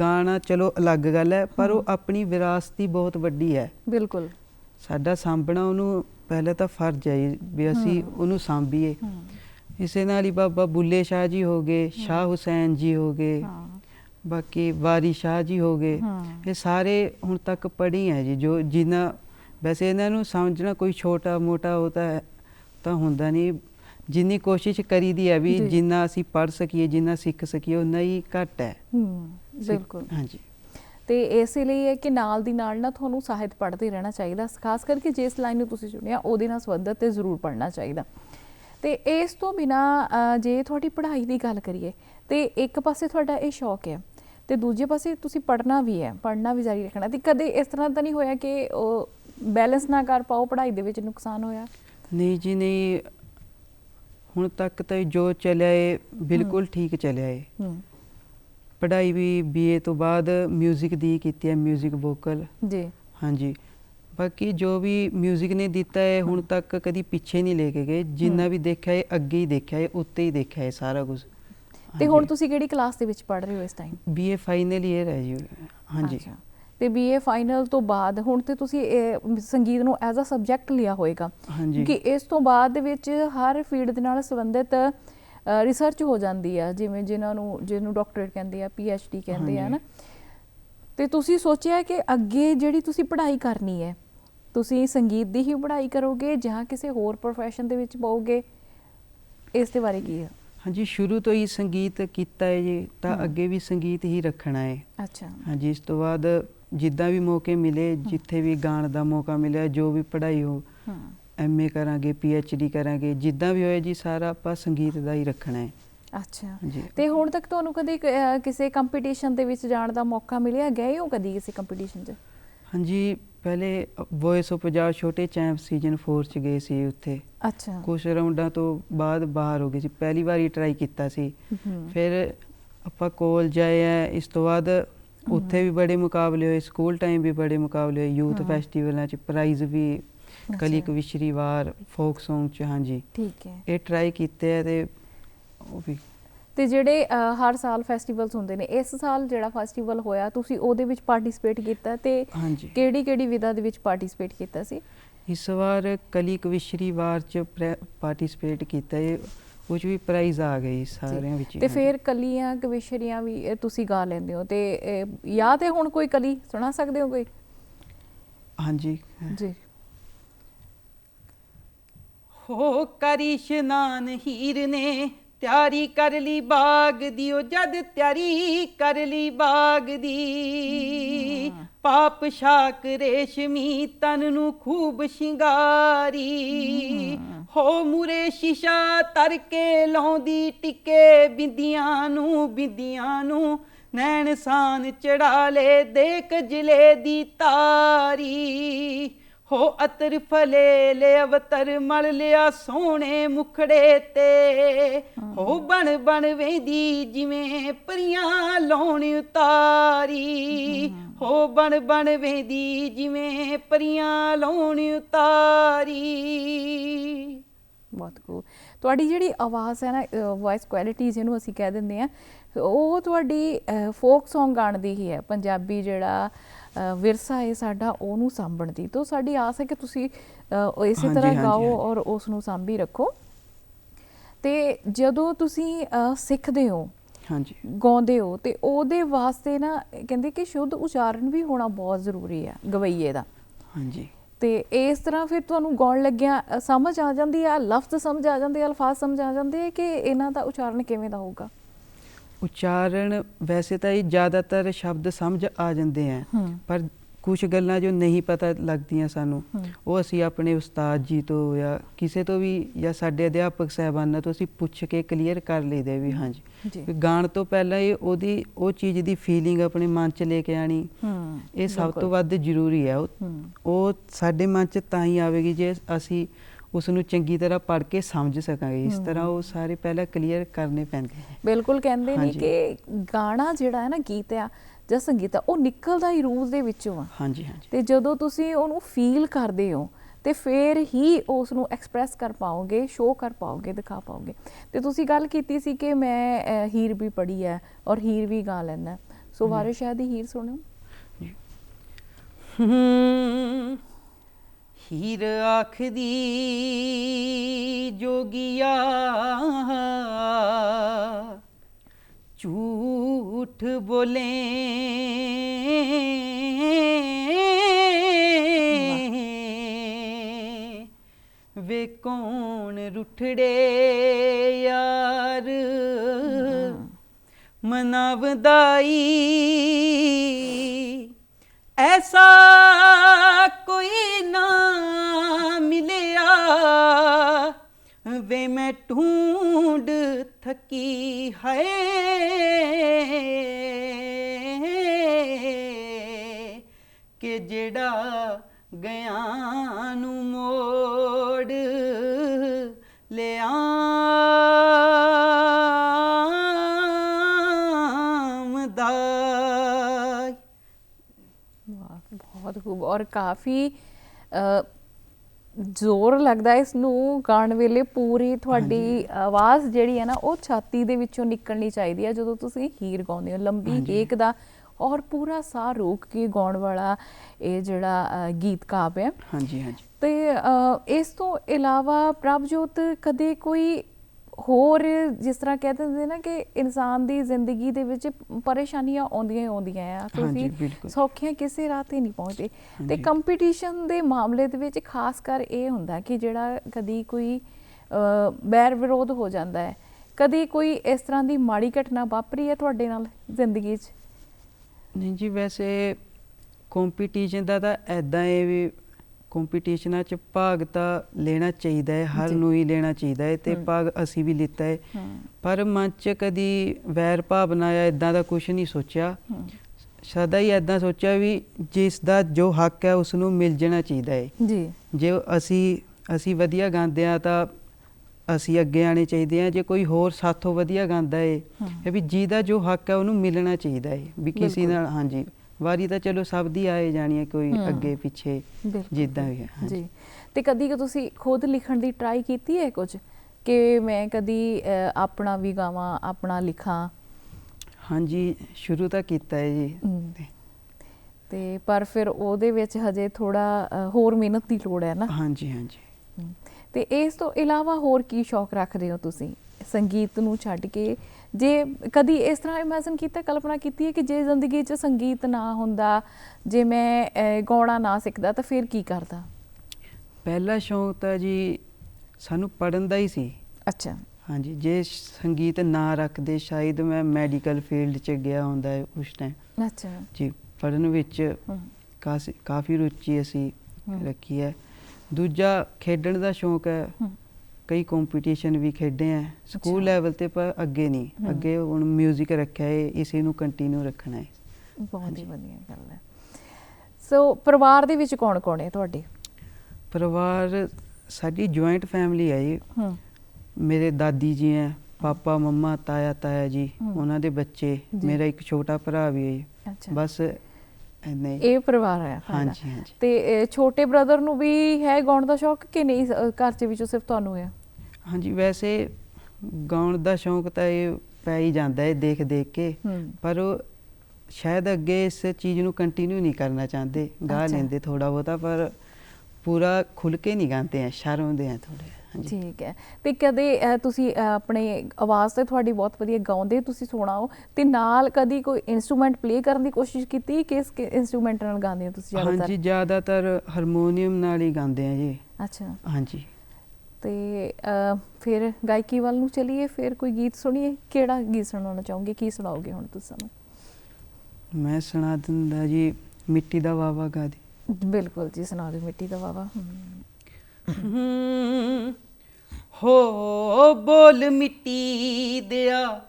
ਗਾਣਾ ਚਲੋ ਅਲੱਗ ਗੱਲ ਹੈ ਪਰ ਉਹ। ਆਪਣੀ ਵਿਰਾਸਤੀ ਬਹੁਤ ਵੱਡੀ ਹੈ। ਬਿਲਕੁਲ। ਸਾਡਾ ਸਾਂਭਣਾ ਉਹਨੂੰ ਪਹਿਲਾਂ ਤਾਂ ਫਰਜ਼ ਹੈ ਵੀ ਅਸੀਂ। ਉਹਨੂੰ ਸਾਂਭੀਏ। ਇਸੇ ਨਾਲ ਹੀ ਬਾਬਾ ਬੁੱਲੇ ਸ਼ਾਹ ਜੀ ਹੋ ਗਏ ਸ਼ਾਹ ਹੁਸੈਨ ਜੀ ਹੋ ਗਏ ਬਾਕੀ ਵਾਰੀ ਸ਼ਾਹ ਜੀ ਹੋ ਗਏ। ਇਹ ਸਾਰੇ ਹੁਣ ਤੱਕ ਪੜ੍ਹੀ ਹੈ ਜੀ ਜੋ ਜਿਨ੍ਹਾਂ ਵੈਸੇ ਇਹਨਾਂ ਨੂੰ ਸਮਝਣਾ ਕੋਈ ਛੋਟਾ ਮੋਟਾ ਹੋਤਾ ਹੈ ਤਾਂ ਹੁੰਦਾ ਨਹੀਂ। ਜਿੰਨੀ ਕੋਸ਼ਿਸ਼ ਕਰੀਦੀ ਹੈ ਵੀ। ਜਿੰਨਾ ਅਸੀਂ ਪੜ੍ਹ ਸਕੀਏ ਜਿੰਨਾ ਸਿੱਖ ਸਕੀਏ ਉਨਾ ਹੀ ਘੱਟ ਹੈ। ਹੂੰ ਸਿੱਖ- ਬਿਲਕੁਲ। ਹਾਂਜੀ। ਤੇ ਇਸੇ ਲਈ ਹੈ ਕਿ ਨਾਲ ਦੀ ਨਾਲ ਨਾ ਤੁਹਾਨੂੰ ਸਾਹਿਤ ਪੜ੍ਹਦੇ ਰਹਿਣਾ ਚਾਹੀਦਾ। ਖਾਸ ਕਰਕੇ ਜਿਸ ਲਾਈਨ ਨੂੰ ਤੁਸੀਂ ਚੁਣਿਆ ਉਹਦੇ ਨਾਲ ਸੰਬੰਧਿਤ ਤੇ ਜ਼ਰੂਰ ਪੜ੍ਹਨਾ ਚਾਹੀਦਾ। ਤੇ ਇਸ ਤੋਂ ਬਿਨਾ ਜੇ ਤੁਹਾਡੀ ਪੜ੍ਹਾਈ ਦੀ ਗੱਲ ਕਰੀਏ ਤੇ ਇੱਕ ਪਾਸੇ ਤੁਹਾਡਾ ਇਹ ਸ਼ੌਕ ਹੈ ਤੇ ਦੂਜੇ ਪਾਸੇ ਤੁਸੀਂ ਪੜ੍ਹਨਾ ਵੀ ਹੈ ਪੜ੍ਹਨਾ ਵੀ ਜਾਰੀ ਰੱਖਣਾ। ਤੇ ਕਦੇ ਇਸ ਤਰ੍ਹਾਂ ਤਾਂ ਨਹੀਂ ਹੋਇਆ ਕਿ ਉਹ ਬੈਲੈਂਸ ਨਾ ਕਰ ਪਾਓ ਪੜ੍ਹਾਈ ਦੇ ਵਿੱਚ ਨੁਕਸਾਨ ਹੋਇਆ? ਨਹੀਂ ਜੀ ਨਹੀਂ। ਹੁਣ ਤੱਕ ਤਾਂ ਜੋ ਚੱਲਿਆ ਏ ਬਿਲਕੁਲ ਠੀਕ ਚੱਲਿਆ ਏ। ਹੂੰ। ਪੜ੍ਹਾਈ ਵੀ ਬੀਏ ਤੋਂ ਬਾਅਦ 뮤직 ਦੀ ਕੀਤੀ ਹੈ 뮤직 ਵੋਕਲ ਜੀ ਹਾਂਜੀ ਬਾਕੀ ਜੋ ਵੀ 뮤직 ਨੇ ਦਿੱਤਾ ਹੈ ਹੁਣ ਤੱਕ ਕਦੀ ਪਿੱਛੇ ਨਹੀਂ ਲੈ ਕੇ ਗਏ ਜਿੰਨਾ ਹਮ। ਵੀ ਦੇਖਿਆ ਹੈ ਅੱਗੇ ਹੀ ਦੇਖਿਆ ਹੈ ਉੱਤੇ ਹੀ ਦੇਖਿਆ ਹੈ ਸਾਰਾ ਕੁਝ ਤੇ ਹੁਣ ਤੁਸੀਂ ਕਿਹੜੀ ਕਲਾਸ ਦੇ ਵਿੱਚ ਪੜ੍ਹ ਰਹੇ ਹੋ ਇਸ ਟਾਈਮ ਬੀਏ ਫਾਈਨਲ ਈਅਰ ਹੈ ਜੀ ਹਾਂਜੀ ਅੱਛਾ। ਤੇ ਬੀਏ ਫਾਈਨਲ ਤੋਂ ਬਾਅਦ ਹੁਣ ਤੇ ਤੁਸੀਂ ਇਹ ਸੰਗੀਤ ਨੂੰ ਐਜ਼ ਅ ਸਬਜੈਕਟ ਲਿਆ ਹੋਏਗਾ ਹਾਂਜੀ ਕਿ ਇਸ ਤੋਂ ਬਾਅਦ ਦੇ ਵਿੱਚ ਹਰ ਫੀਲਡ ਦੇ ਨਾਲ ਸੰਬੰਧਿਤ ਰਿਸਰਚ ਹੋ ਜਾਂਦੀ ਆ ਜਿਵੇਂ ਜਿਨ੍ਹਾਂ ਨੂੰ ਜਿਹਨੂੰ ਡਾਕਟਰੇਟ ਕਹਿੰਦੇ ਆ ਡੀ ਕਹਿੰਦੇ ਆ। ਨਾ ਤੇ ਤੁਸੀਂ ਸੋਚਿਆ ਕਿ ਅੱਗੇ ਜਿਹੜੀ ਤੁਸੀਂ ਪੜ੍ਹਾਈ ਕਰਨੀ ਹੈ ਤੁਸੀਂ ਸੰਗੀਤ ਦੀ ਹੀ ਪੜ੍ਹਾਈ ਕਰੋਗੇ ਜਾਂ ਕਿਸੇ ਹੋਰ profession ਦੇ ਵਿੱਚ ਪਾਓਗੇ ਇਸ ਦੇ ਬਾਰੇ ਕੀ ਹੈ ਹਾਂਜੀ ਸ਼ੁਰੂ ਤੋਂ ਹੀ ਸੰਗੀਤ ਕੀਤਾ ਹੈ ਜੀ ਤਾਂ। ਅੱਗੇ ਵੀ ਸੰਗੀਤ ਹੀ ਰੱਖਣਾ ਹੈ। ਅੱਛਾ। ਹਾਂਜੀ ਇਸ ਤੋਂ ਬਾਅਦ ਜਿੱਦਾਂ ਵੀ ਮੌਕੇ ਮਿਲੇ ਜਿੱਥੇ ਵੀ ਗਾਣ ਦਾ ਮੌਕਾ ਮਿਲਿਆ ਜੋ ਵੀ ਪੜ੍ਹਾਈ ਹੋ ਹਾਂ। ਐਮਏ ਕਰਾਂਗੇ ਡੀ ਕਰਾਂਗੇ ਜਿੱਦਾਂ ਵੀ ਹੋਏ ਜੀ ਸਾਰਾ ਆਪਾਂ ਸੰਗੀਤ ਦਾ ਹੀ ਰੱਖਣਾ ਹੈ। ਅੱਛਾ। ਤੇ ਹੁਣ ਤੱਕ ਤੁਹਾਨੂੰ ਕਦੇ ਕ- ਅਹ ਕਿਸੇ ਕੰਪੀਟੀਸ਼ਨ ਦੇ ਵਿੱਚ ਜਾਣ ਦਾ ਮੌਕਾ ਮਿਲਿਆ? ਗਏ ਹੋ ਕਦੀ ਕਿਸੇ ਕੰਪੀਟੀਸ਼ਨ 'ਚ? ਹਾਂਜੀ ਪਹਿਲੇ ਵੌਇਸ ਆਫ ਪੰਜਾਬ ਛੋਟੇ ਚੈਂਪ ਸੀਜ਼ਨ 4 ਚ ਗਏ ਸੀ ਉੱਥੇ। ਅੱਛਾ। ਕੁਝ ਰਾਉਂਡਾਂ ਤੋਂ ਬਾਅਦ ਬਾਹਰ ਹੋ ਗਏ ਸੀ। ਪਹਿਲੀ ਵਾਰੀ ਟਰਾਈ ਕੀਤਾ ਸੀ। ਹਮ, ਫਿਰ ਆਪਾਂ ਕੋਲ ਜਾਏ ਆ ਇਸ ਤੋਂ ਬਾਅਦ ਉੱਥੇ ਵੀ ਬੜੇ ਮੁਕਾਬਲੇ ਹੋਏ ਸਕੂਲ ਟਾਈਮ ਵੀ ਬੜੇ ਮੁਕਾਬਲੇ ਹੋਏ ਯੂਥ ਹਾਂ। ਫੈਸਟੀਵਲਾਂ ਚ ਪ੍ਰਾਈਜ਼ ਵੀ ਕਲੀ ਕਵਿਸ਼ਰੀ ਵਾਰ ਫੋਕ Song ਚ ਹਾਂਜੀ। ਠੀਕ ਹੈ। ਇਹ ਟਰਾਈ ਕੀਤੇ ਆ ਤੇ ਉਹ ਵੀ। ਤੇ ਜਿਹੜੇ ਹਰ ਸਾਲ ਫੈਸਟੀਵਲਸ ਹੁੰਦੇ ਨੇ ਇਸ ਸਾਲ ਜਿਹੜਾ ਫੈਸਟੀਵਲ ਹੋਇਆ ਤੁਸੀਂ ਉਹਦੇ ਵਿੱਚ ਪਾਰਟਿਸਿਪੇਟ ਕੀਤਾ ਤੇ ਕਿਹੜੀ ਕਿਹੜੀ ਵਿਧਾ ਦੇ ਵਿੱਚ ਪਾਰਟਿਸਿਪੇਟ ਕੀਤਾ ਸੀ? ਇਸ ਵਾਰ ਕਲੀ ਕਵਿਸ਼ਰੀ ਵਾਰ ਚ ਪਾਰਟਿਸਿਪੇਟ ਕੀਤਾ ਇਹ 'ਚ ਵੀ ਪ੍ਰਾਈਜ਼ ਆ ਗਏ ਸਾਰਿਆਂ ਵਿੱਚ ਤੇ। ਫਿਰ ਕਲੀਆਂ ਕਵਿਸ਼ਰੀਆਂ ਵੀ ਤੁਸੀਂ ਗਾ ਲੈਂਦੇ ਹੋ ਤੇ ਜਾਂ ਤੇ ਹੁਣ ਕੋਈ ਕਲੀ ਸੁਣਾ ਸਕਦੇ ਹੋ ਕੋਈ? ਹਾਂਜੀ। ਜੀ। ਹੋ ਕਰੀ ਇਸ਼ਨਾਨ ਹੀਰ ਨੇ ਤਿਆਰੀ ਕਰ ਲਈ ਬਾਗ ਦੀ ਉਹ ਜਦ ਤਿਆਰੀ ਕਰ ਲਈ ਬਾਗ ਦੀ। ਪਾਪ ਸ਼ਾਕ ਰੇਸ਼ਮੀ ਤਨ ਨੂੰ ਖੂਬ ਸ਼ਿੰਗਾਰੀ। ਹੋ। ਮੁਰੇ ਸ਼ੀਸ਼ਾ ਤਰ ਕੇ ਲਾਉਂਦੀ ਟਿੱਕੇ ਬਿੰਦੀਆਂ ਨੂੰ ਬਿੰਦੀਆਂ ਨੂੰ ਨੈਣ ਸਾਨ ਚੜਾ ਲੈ ਦੇਖ ਜਿਲੇ ਦੀ ਤਾਰੀ। ਹੋ ਅਤਰ ਫਲੇ ਲੈ ਅਵਤਰ ਮਲ ਲਿਆ ਸੋਹਣੇ ਮੁਖੜੇ ਤੇ। ਹੋ। ਬਣ ਬਣ ਵੇਂਦੀ ਜਿਵੇਂ ਪਰੀਆਂ ਲਾਉਣ ਉਤਾਰੀ। ਹੋ। ਬਣ ਬਣ ਵੇਂਦੀ ਜਿਵੇਂ ਪਰੀਆਂ ਲਾਉਣ ਉਤਾਰੀ। ਬਹੁਤ ਕੂਲ ਤੁਹਾਡੀ ਜਿਹੜੀ ਆਵਾਜ਼ ਹੈ ਨਾ ਵੌਇਸ ਕੁਆਲਿਟੀ ਜਿਹਨੂੰ ਅਸੀਂ ਕਹਿ ਦਿੰਦੇ ਆ ਉਹ ਤੁਹਾਡੀ ਫੋਕ Song ਗਾਣ ਦੀ ਹੀ ਹੈ ਪੰਜਾਬੀ ਜਿਹੜਾ ਵਿਰਸਾ ਹੈ ਸਾਡਾ ਉਹਨੂੰ ਸਾਂਭਣ ਦੀ ਤੋਂ ਸਾਡੀ ਆਸ ਹੈ ਕਿ ਤੁਸੀਂ ਇਸੇ ਤਰ੍ਹਾਂ ਗਾਓ। ਔਰ ਉਸ ਨੂੰ ਸਾਂਭੀ ਰੱਖੋ। ਤੇ ਜਦੋਂ ਤੁਸੀਂ ਸਿੱਖਦੇ ਹੋ ਹਾਂਜੀ। ਗਾਉਂਦੇ ਹੋ ਤੇ ਉਹਦੇ ਵਾਸਤੇ ਨਾ ਕਹਿੰਦੇ ਕਿ ਸ਼ੁੱਧ ਉਚਾਰਨ ਵੀ ਹੋਣਾ ਬਹੁਤ ਜ਼ਰੂਰੀ ਹੈ ਗਵਈਏ ਦਾ। ਹਾਂਜੀ। ਤੇ ਇਸ ਤਰ੍ਹਾਂ ਫਿਰ ਤੁਹਾਨੂੰ ਗਾਉਣ ਲੱਗਿਆ ਸਮਝ ਆ ਜਾਂਦੀ ਆ ਲਫ਼ਜ਼ ਸਮਝ ਆ ਜਾਂਦੇ ਆ ਅਲਫਾਜ਼ ਸਮਝ ਆ ਜਾਂਦੇ ਆ ਕਿ ਇਹਨਾਂ ਦਾ ਉਚਾਰਨ ਕਿਵੇਂ ਦਾ ਹੋਊਗਾ? ਉਚਾਰਨ ਵੈਸੇ ਤਾਂ ਇਹ ਜ਼ਿਆਦਾਤਰ ਸ਼ਬਦ ਸਮਝ ਆ ਜਾਂਦੇ ਆ ਪਰ ਕੁਝ ਗੱਲਾਂ ਜੋ ਨਹੀਂ ਪਤਾ ਲੱਗਦੀਆਂ ਸਾਨੂੰ। ਉਹ ਅਸੀਂ ਆਪਣੇ ਉਸਤਾਦ ਜੀ ਤੋਂ ਜਾਂ ਕਿਸੇ ਤੋਂ ਵੀ ਜਾਂ ਸਾਡੇ ਅਧਿਆਪਕ ਸਹਿਬਾਨਾਂ ਤੋਂ ਅਸੀਂ ਪੁੱਛ ਕੇ ਕਲੀਅਰ ਕਰ ਲਈਦੇ ਵੀ ਹਾਂਜੀ ਗਾਣ ਤੋਂ ਪਹਿਲਾਂ ਇਹ ਉਹਦੀ ਉਹ ਚੀਜ਼ ਦੀ ਫੀਲਿੰਗ ਆਪਣੇ ਮਨ 'ਚ ਲੈ ਕੇ ਆਣੀ ਇਹ ਸਭ। ਤੋਂ ਵੱਧ ਜ਼ਰੂਰੀ ਹੂੰ। ਉਹ ਸਾਡੇ ਮਨ 'ਚ ਤਾਂ ਹੀ ਆਵੇਗੀ ਜੇ ਅਸੀਂ ਉਸ ਨੂੰ ਚੰਗੀ ਤਰ੍ਹਾਂ ਪੜ੍ਹ ਕੇ ਸਮਝ ਸਕਾਂਗੇ। ਇਸ। ਤਰ੍ਹਾਂ ਉਹ ਸਾਰੇ ਪਹਿਲਾਂ ਕਲੀਅਰ ਕਰਨੇ ਪੈਂਦੇ ਬਿਲਕੁਲ ਕਹਿੰਦੇ ਨੇ। ਕਿ ਗਾਣਾ ਜਿਹੜਾ ਹੈ ਨਾ ਗੀਤ ਆ ਜਾਂ ਸੰਗੀਤ ਆ ਉਹ ਨਿਕਲਦਾ ਹੀ ਰੂਹ ਦੇ ਵਿੱਚੋਂ ਆ। ਹਾਂਜੀ ਹਾਂਜੀ। ਤੇ ਜਦੋਂ ਤੁਸੀਂ ਉਹਨੂੰ ਫੀਲ ਕਰਦੇ ਹੋ ਤੇ ਫਿਰ ਹੀ ਉਸ ਨੂੰ ਐਕਸਪ੍ਰੈਸ ਕਰ ਪਾਓਗੇ ਸ਼ੋ ਕਰ ਪਾਓਗੇ ਦਿਖਾ ਪਾਓਗੇ। ਤੇ ਤੁਸੀਂ ਗੱਲ ਕੀਤੀ ਸੀ ਕਿ ਮੈਂ ਹੀਰ ਵੀ ਪੜ੍ਹੀ ਹੈ ਔਰ ਹੀਰ ਵੀ ਗਾ ਲੈਂਦਾ। ਸੋ ਵਾਰਿਸ ਸ਼ਾਹ ਦੀ ਹੀਰ ਸੁਣੋ ਹਮ, ਹੀਰ ਆਖਦੀ ਜੋਗੀਆ ਝੂਠ ਬੋਲੇ। ਵੇ ਕੌਣ ਰੁੱਠੜੇ ਯਾਰ? ਮਨਾਵਦਾਈ ਐਸਾ ਕੋਈ ਨਾ ਮਿਲਿਆ ਵੇ ਮੈਂ ਢੂੰਡ ਥਕੀ ਹੈ ਕਿ ਜਿਹੜਾ ਗਿਆ ਨੂੰ ਮੋੜ ਲਿਆਮਦਾ ਔਰ ਕਾਫੀ ਜ਼ੋਰ ਲੱਗਦਾ ਇਸ ਨੂੰ ਗਾਣ ਵੇਲੇ ਪੂਰੀ ਤੁਹਾਡੀ ਆਵਾਜ਼ ਜਿਹੜੀ ਹੈ ਨਾ ਉਹ ਛਾਤੀ ਦੇ ਵਿੱਚੋਂ ਨਿਕਲਣੀ ਚਾਹੀਦੀ ਹੈ ਜਦੋਂ ਤੁਸੀਂ ਹੀਰ ਗਾਉਂਦੇ ਹੋ। ਲੰਬੀ। ਏਕ ਦਾ ਔਰ ਪੂਰਾ ਸਾਹ ਰੋਕ ਕੇ ਗਾਉਣ ਵਾਲਾ ਇਹ ਜਿਹੜਾ ਗੀਤ ਕਾਵਿ ਹੈ। ਹਾਂਜੀ ਹਾਂਜੀ। ਤੇ ਇਸ ਤੋਂ ਇਲਾਵਾ ਪ੍ਰਭਜੋਤ ਕਦੇ ਕੋਈ ਹੋਰ ਜਿਸ ਤਰ੍ਹਾਂ ਕਹਿ ਦਿੰਦੇ ਨਾ ਕਿ ਇਨਸਾਨ ਦੀ ਜ਼ਿੰਦਗੀ ਦੇ ਵਿੱਚ ਪਰੇਸ਼ਾਨੀਆਂ ਆਉਂਦੀਆਂ ਹੀ ਆਉਂਦੀਆਂ ਆ ਤੁਸੀਂ। ਸੌਖੀਆਂ ਕਿਸੇ ਰਾਹ ਤੇ ਨਹੀਂ ਪਹੁੰਚਦੇ ਤੇ। ਕੰਪੀਟੀਸ਼ਨ ਦੇ ਮਾਮਲੇ ਦੇ ਵਿੱਚ ਖਾਸ ਕਰ ਇਹ ਹੁੰਦਾ ਕਿ ਜਿਹੜਾ ਕਦੀ ਕੋਈ ਬੈਰ ਵਿਰੋਧ ਹੋ ਜਾਂਦਾ ਹੈ ਕਦੀ ਕੋਈ ਇਸ ਤਰ੍ਹਾਂ ਦੀ ਮਾੜੀ ਘਟਨਾ ਵਾਪਰੀ ਹੈ ਤੁਹਾਡੇ ਨਾਲ ਜ਼ਿੰਦਗੀ 'ਚ ਨਹੀਂ ਜੀ ਵੈਸੇ ਕੰਪੀਟੀਸ਼ਨ ਦਾ ਤਾਂ ਐਦਾਂ ਹੈ ਵੀ ਕੰਪੀਟੀਸ਼ਨਾਂ 'ਚ ਭਾਗ ਤਾਂ ਲੈਣਾ ਚਾਹੀਦਾ ਹੈ ਹਰ। ਨੂੰ ਹੀ ਲੈਣਾ ਚਾਹੀਦਾ ਹੈ ਤੇ। ਭਾਗ ਅਸੀਂ ਵੀ ਲਿੱਤਾ ਹੈ। ਪਰ ਮਨ 'ਚ ਕਦੀ ਵੈਰ ਭਾਵਨਾ ਜਾਂ ਇਦਾਂ ਦਾ ਕੁਝ ਨਹੀਂ ਸੋਚਿਆ। ਸਦਾ ਹੀ ਐਦਾਂ ਸੋਚਿਆ ਵੀ ਜਿਸ ਦਾ ਜੋ ਹੱਕ ਹੈ ਉਸ ਨੂੰ ਮਿਲ ਜਾਣਾ ਚਾਹੀਦਾ ਹੈ। ਜੀ। ਜੇ ਅਸੀਂ ਅਸੀਂ ਵਧੀਆ ਗਾਉਂਦੇ ਆ ਤਾਂ ਅਸੀਂ ਅੱਗੇ ਆਣੇ ਚਾਹੀਦੇ ਆ ਜੇ ਕੋਈ ਹੋਰ ਸਾਥੋਂ ਵਧੀਆ ਗਾਉਂਦਾ ਏ ਵੀ ਜਿਹਦਾ ਜੋ ਹੱਕ ਹੈ ਉਹਨੂੰ ਮਿਲਣਾ ਚਾਹੀਦਾ ਏ ਵੀ ਕਿਸੇ। ਨਾਲ ਹਾਂਜੀ। ਵਾਰੀ ਤਾਂ ਚਲੋ ਸਭ ਦੀ ਆਏ ਜਾਣੀ ਹੈ ਕੋਈ। ਅੱਗੇ ਪਿੱਛੇ ਬਿਲਕੁਲ ਜਿੱਦਾਂ ਵੀ ਹੈ ਹਾਂਜੀ। ਜੀ। ਤੇ ਕਦੀ ਕਿ ਤੁਸੀਂ ਖੁਦ ਲਿਖਣ ਦੀ ਟਰਾਈ ਕੀਤੀ ਹੈ ਕੁਝ? ਕਿ ਮੈਂ ਕਦੀ ਆਪਣਾ ਵੀ ਗਾਵਾਂ ਆਪਣਾ ਲਿਖਾਂ? ਹਾਂਜੀ ਸ਼ੁਰੂ ਤਾਂ ਕੀਤਾ ਹੈ ਜੀ। ਹਮ, ਤੇ ਪਰ ਫਿਰ ਉਹਦੇ ਵਿੱਚ ਹਜੇ ਥੋੜਾ ਹੋਰ ਮਿਹਨਤ ਦੀ ਲੋੜ ਹੈ ਨਾ? ਹਾਂਜੀ ਹਾਂਜੀ। ਹਮ, ਤੇ ਇਸ ਤੋਂ ਇਲਾਵਾ ਹੋਰ ਕੀ ਸ਼ੌਕ ਰੱਖਦੇ ਹੋ ਤੁਸੀਂ? ਸੰਗੀਤ ਨੂੰ ਛੱਡ ਕੇ ਜੇ ਕਦੀ ਇਸ ਤਰ੍ਹਾਂ ਇਮੇਜਿਨ ਕੀਤਾ ਕਲਪਨਾ ਕੀਤੀ ਹੈ ਕਿ ਜੇ ਜ਼ਿੰਦਗੀ 'ਚ ਸੰਗੀਤ ਨਾ ਹੁੰਦਾ ਜੇ ਮੈਂ ਗਾਉਣਾ ਨਾ ਸਿੱਖਦਾ ਤਾਂ ਫਿਰ ਕੀ ਕਰਦਾ? ਪਹਿਲਾ ਸ਼ੌਂਕ ਤਾਂ ਜੀ ਸਾਨੂੰ ਪੜਨ ਦਾ ਹੀ ਸੀ। ਅੱਛਾ। ਹਾਂਜੀ ਜੇ ਸੰਗੀਤ ਨਾ ਰੱਖਦੇ ਸ਼ਾਇਦ ਮੈਂ ਮੈਡੀਕਲ ਫੀਲਡ 'ਚ ਗਿਆ ਹੁੰਦਾ ਉਸ ਟਾਈਮ ਅੱਛਾ। ਜੀ ਪੜਨ ਵਿੱਚ ਕਾਫੀ ਰੁਚੀ ਅਸੀਂ। ਰੱਖੀ ਹੈ। ਦੂਜਾ ਖੇਡਣ ਦਾ ਸ਼ੌਂਕ ਹੈ। ਕਈ ਕੰਪੀਟੀਸ਼ਨ ਵੀ ਖੇਡੇ ਆ ਸਕੂਲ। ਲੈਵਲ ਤੇ ਪਰ ਅੱਗੇ ਨਹੀਂ। ਅੱਗੇ ਹੁਣ 뮤직 ਰੱਖਿਆ ਹੈ ਇਸੇ ਨੂੰ ਕੰਟੀਨਿਊ ਰੱਖਣਾ ਹੈ ਬਹੁਤ ਹੀ। ਵਧੀਆ ਗੱਲ ਹੈ ਸੋ ਪਰਿਵਾਰ ਦੇ ਵਿੱਚ ਕੌਣ ਕੌਣ ਹੈ ਤੁਹਾਡੇ ਪਰਿਵਾਰ ਸਾਡੀ ਜੁਆਇੰਟ ਫੈਮਿਲੀ ਹੈ ਜੀ ਮੇਰੇ ਦਾਦੀ ਜੀ ਹੈ ਪਾਪਾ ਮੰਮਾ ਤਾਇਆ ਤਾਇਆ ਜੀ। ਉਹਨਾਂ ਦੇ ਬੱਚੇ। ਮੇਰਾ ਇੱਕ ਛੋਟਾ ਭਰਾ ਵੀ ਹੈ ਬਸ ਇਹ ਪਰਿਵਾਰ ਤੁਹਾਡਾ। ਹਾਂਜੀ ਹਾਂਜੀ। ਤੇ ਅ, ਛੋਟੇ ਬ੍ਰਦਰ ਨੂੰ ਵੀ ਹੈ ਗਾਉਣ ਦਾ ਸ਼ੌਕ ਕਿ ਨਹੀਂ? ਅ, ਘਰ ਚ ਵਿੱਚੋਂ ਸਿਰਫ ਤੁਹਾਨੂੰ ਹੈ ਹਾਂਜੀ ਵੈਸੇ ਗਾਉਣ ਦਾ ਸ਼ੌਂਕ ਤਾਂ ਇਹ ਪੈ ਹੀ ਜਾਂਦਾ ਹੈ ਦੇਖ ਦੇਖ ਕੇ। ਪਰ ਉਹ ਸ਼ਾਇਦ ਅੱਗੇ ਇਸ ਚੀਜ਼ ਨੂੰ ਕੰਟੀਨਿਊ ਨਹੀਂ ਕਰਨਾ ਚਾਹੁੰਦੇ। ਗਾ ਅੱਛਾ। ਲੈਂਦੇ ਥੋੜਾ ਬਹੁਤਾ ਪਰ ਪੂਰਾ ਖੁੱਲ ਕੇ ਨਹੀਂ ਗਾਉਂਦੇ ਆ ਸ਼ਰਮਦੇ ਆ ਥੋੜੇ ਠੀਕ ਹੈ। ਤੇ ਕਦੇ ਤੁਸੀਂ ਅ, ਆਪਣੇ ਆਵਾਜ਼ ਤੇ ਤੁਹਾਡੀ ਬਹੁਤ ਵਧੀਆ ਗਾਉਂਦੇ ਤੁਸੀਂ ਸੁਣਾਓ ਤੇ ਨਾਲ ਕਦੀ ਕੋਈ ਇਨਸਟਰੂਮੈਂਟ ਪਲੇ ਕਰਨ ਦੀ ਕੋਸ਼ਿਸ਼ ਕੀਤੀ? ਕਿਸ ਇਨਸਟਰੂਮੈਂਟ ਨਾਲ ਗਾਉਂਦੇ ਹੋ ਤੁਸੀਂ ਜ਼ਿਆਦਾਤਰ? ਹਾਂਜੀ ਜ਼ਿਆਦਾਤਰ ਹਾਰਮੋਨੀਅਮ ਨਾਲ ਹੀ ਗਾਉਂਦੇ ਆ ਜੀ। ਅੱਛਾ। ਹਾਂਜੀ। ਤੇ ਫਿਰ ਗਾਇਕੀ ਵੱਲ ਨੂੰ ਚਲੀਏ ਫਿਰ ਕੋਈ ਗੀਤ ਸੁਣੀਏ? ਕਿਹੜਾ ਗੀਤ ਸੁਣਾਉਣਾ ਚਾਹੋਗੇ? ਕੀ ਸੁਣਾਓਗੇ ਹੁਣ ਤੁਸੀਂ ਸਾਨੂੰ? ਮੈਂ ਸੁਣਾ ਦਿੰਦਾ ਜੀ ਮਿੱਟੀ ਦਾ ਵਾਵਾ ਗਾ ਦੀ। ਬਿਲਕੁਲ ਜੀ ਸੁਣਾ ਦਿਓ ਮਿੱਟੀ ਦਾ ਵਾਵਾ ਹਮ, ਹੋ ਬੋਲ ਮਿੱਟੀ ਦਿਆ,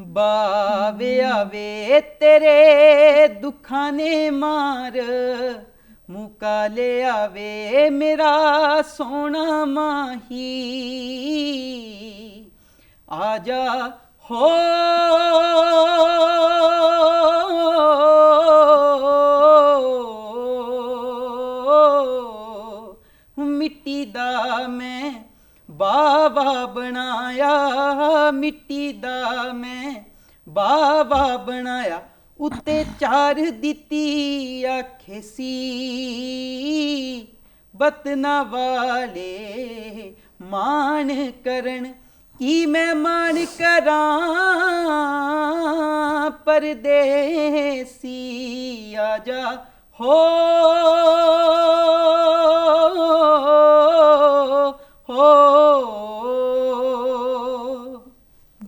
ਬਾਵੇ ਵੇ ਤੇਰੇ ਦੁੱਖਾਂ ਨੇ ਮਾਰ। ਮੁਕਾ ਲਿਆਵੇ ਮੇਰਾ ਸੋਹਣਾ ਮਾਹੀ। ਆ ਜਾ ਹੋ। ਮਿੱਟੀ ਦਾ ਮੈਂ ਬਾਵਾ ਬਣਾਇਆ, ਮਿੱਟੀ ਦਾ ਮੈਂ ਬਾਵਾ ਬਣਾਇਆ। ਉੱਤੇ ਚਾਰ ਦਿੱਤੀ ਆਖੇ ਸੀ, ਬਤਨਾ ਵਾਲੇ ਮਾਣ ਕਰਨ ਕੀ ਮੈਂ ਮਾਣ ਕਰਾਂ? ਪਰਦੇਸੀ ਆ ਜਾ। ਹੋ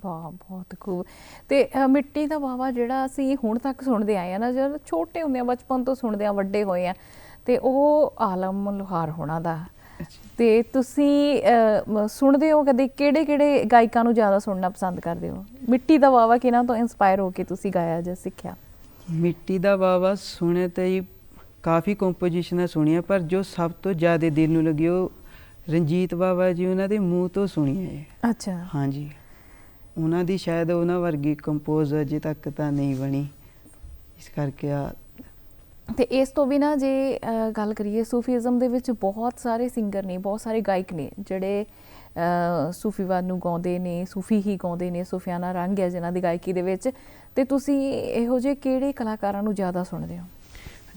ਵਾਹ ਬਹੁਤ ਖੂਬ ਤੇ ਅ, ਮਿੱਟੀ ਦਾ ਵਾਵਾ ਜਿਹੜਾ ਅਸੀਂ ਹੁਣ ਤੱਕ ਸੁਣਦੇ ਆਏ ਆ ਨਾ ਜਦੋਂ ਛੋਟੇ ਹੁੰਦੇ ਆ ਬਚਪਨ ਤੋਂ ਸੁਣਦੇ ਆ ਵੱਡੇ ਹੋਏ ਆ ਤੇ ਉਹ ਆਲਮ ਲੋਹਾਰ ਹੋਣਾ ਦਾ। ਤੇ ਤੁਸੀਂ ਅ, ਮ- ਸੁਣਦੇ ਹੋ ਕਦੇ? ਕਿਹੜੇ ਕਿਹੜੇ ਗਾਇਕਾਂ ਨੂੰ ਜ਼ਿਆਦਾ ਸੁਣਨਾ ਪਸੰਦ ਕਰਦੇ ਹੋ? ਮਿੱਟੀ ਦਾ ਵਾਵਾ ਕਿਹਨਾਂ ਤੋਂ ਇਨਸਪਾਇਰ ਹੋ ਕੇ ਤੁਸੀਂ ਗਾਇਆ ਜਾਂ ਸਿੱਖਿਆ? ਮਿੱਟੀ ਦਾ ਵਾਵਾ ਸੁਣੇ ਤਾਂ ਹੀ ਕਾਫੀ ਕੰਪੋਜੀਸ਼ਨਾਂ ਸੁਣੀਆਂ ਪਰ ਜੋ ਸਭ ਤੋਂ ਜ਼ਿਆਦਾ ਦਿਲ ਨੂੰ ਲੱਗੀ ਉਹ ਰਣਜੀਤ ਬਾਵਾ ਜੀ ਉਹਨਾਂ ਦੇ ਮੂੰਹ ਤੋਂ ਸੁਣੀ ਹੈ ਅੱਛਾ। ਹਾਂਜੀ। ਉਹਨਾਂ ਦੀ ਸ਼ਾਇਦ ਉਹਨਾਂ ਵਰਗੀ ਕੰਪੋਜ਼ ਅਜੇ ਤੱਕ ਤਾਂ ਨਹੀਂ ਬਣੀ। ਇਸ ਕਰਕੇ ਆ ਤੇ ਇਸ ਤੋਂ ਬਿਨਾ ਜੇ ਗੱਲ ਕਰੀਏ ਸੂਫੀਜ਼ਮ ਦੇ ਵਿੱਚ ਬਹੁਤ ਸਾਰੇ ਸਿੰਗਰ ਨੇ ਬਹੁਤ ਸਾਰੇ ਗਾਇਕ ਨੇ ਜਿਹੜੇ ਸੂਫੀਵਾਦ ਨੂੰ ਗਾਉਂਦੇ ਨੇ ਸੂਫੀ ਹੀ ਗਾਉਂਦੇ ਨੇ ਸੂਫੀਆਨਾ ਰੰਗ ਹੈ ਜਿਨ੍ਹਾਂ ਦੀ ਗਾਇਕੀ ਦੇ ਵਿੱਚ। ਤੇ ਤੁਸੀਂ ਇਹੋ ਜਿਹੇ ਕਿਹੜੇ ਕਲਾਕਾਰਾਂ ਨੂੰ ਜ਼ਿਆਦਾ ਸੁਣਦੇ ਹੋ?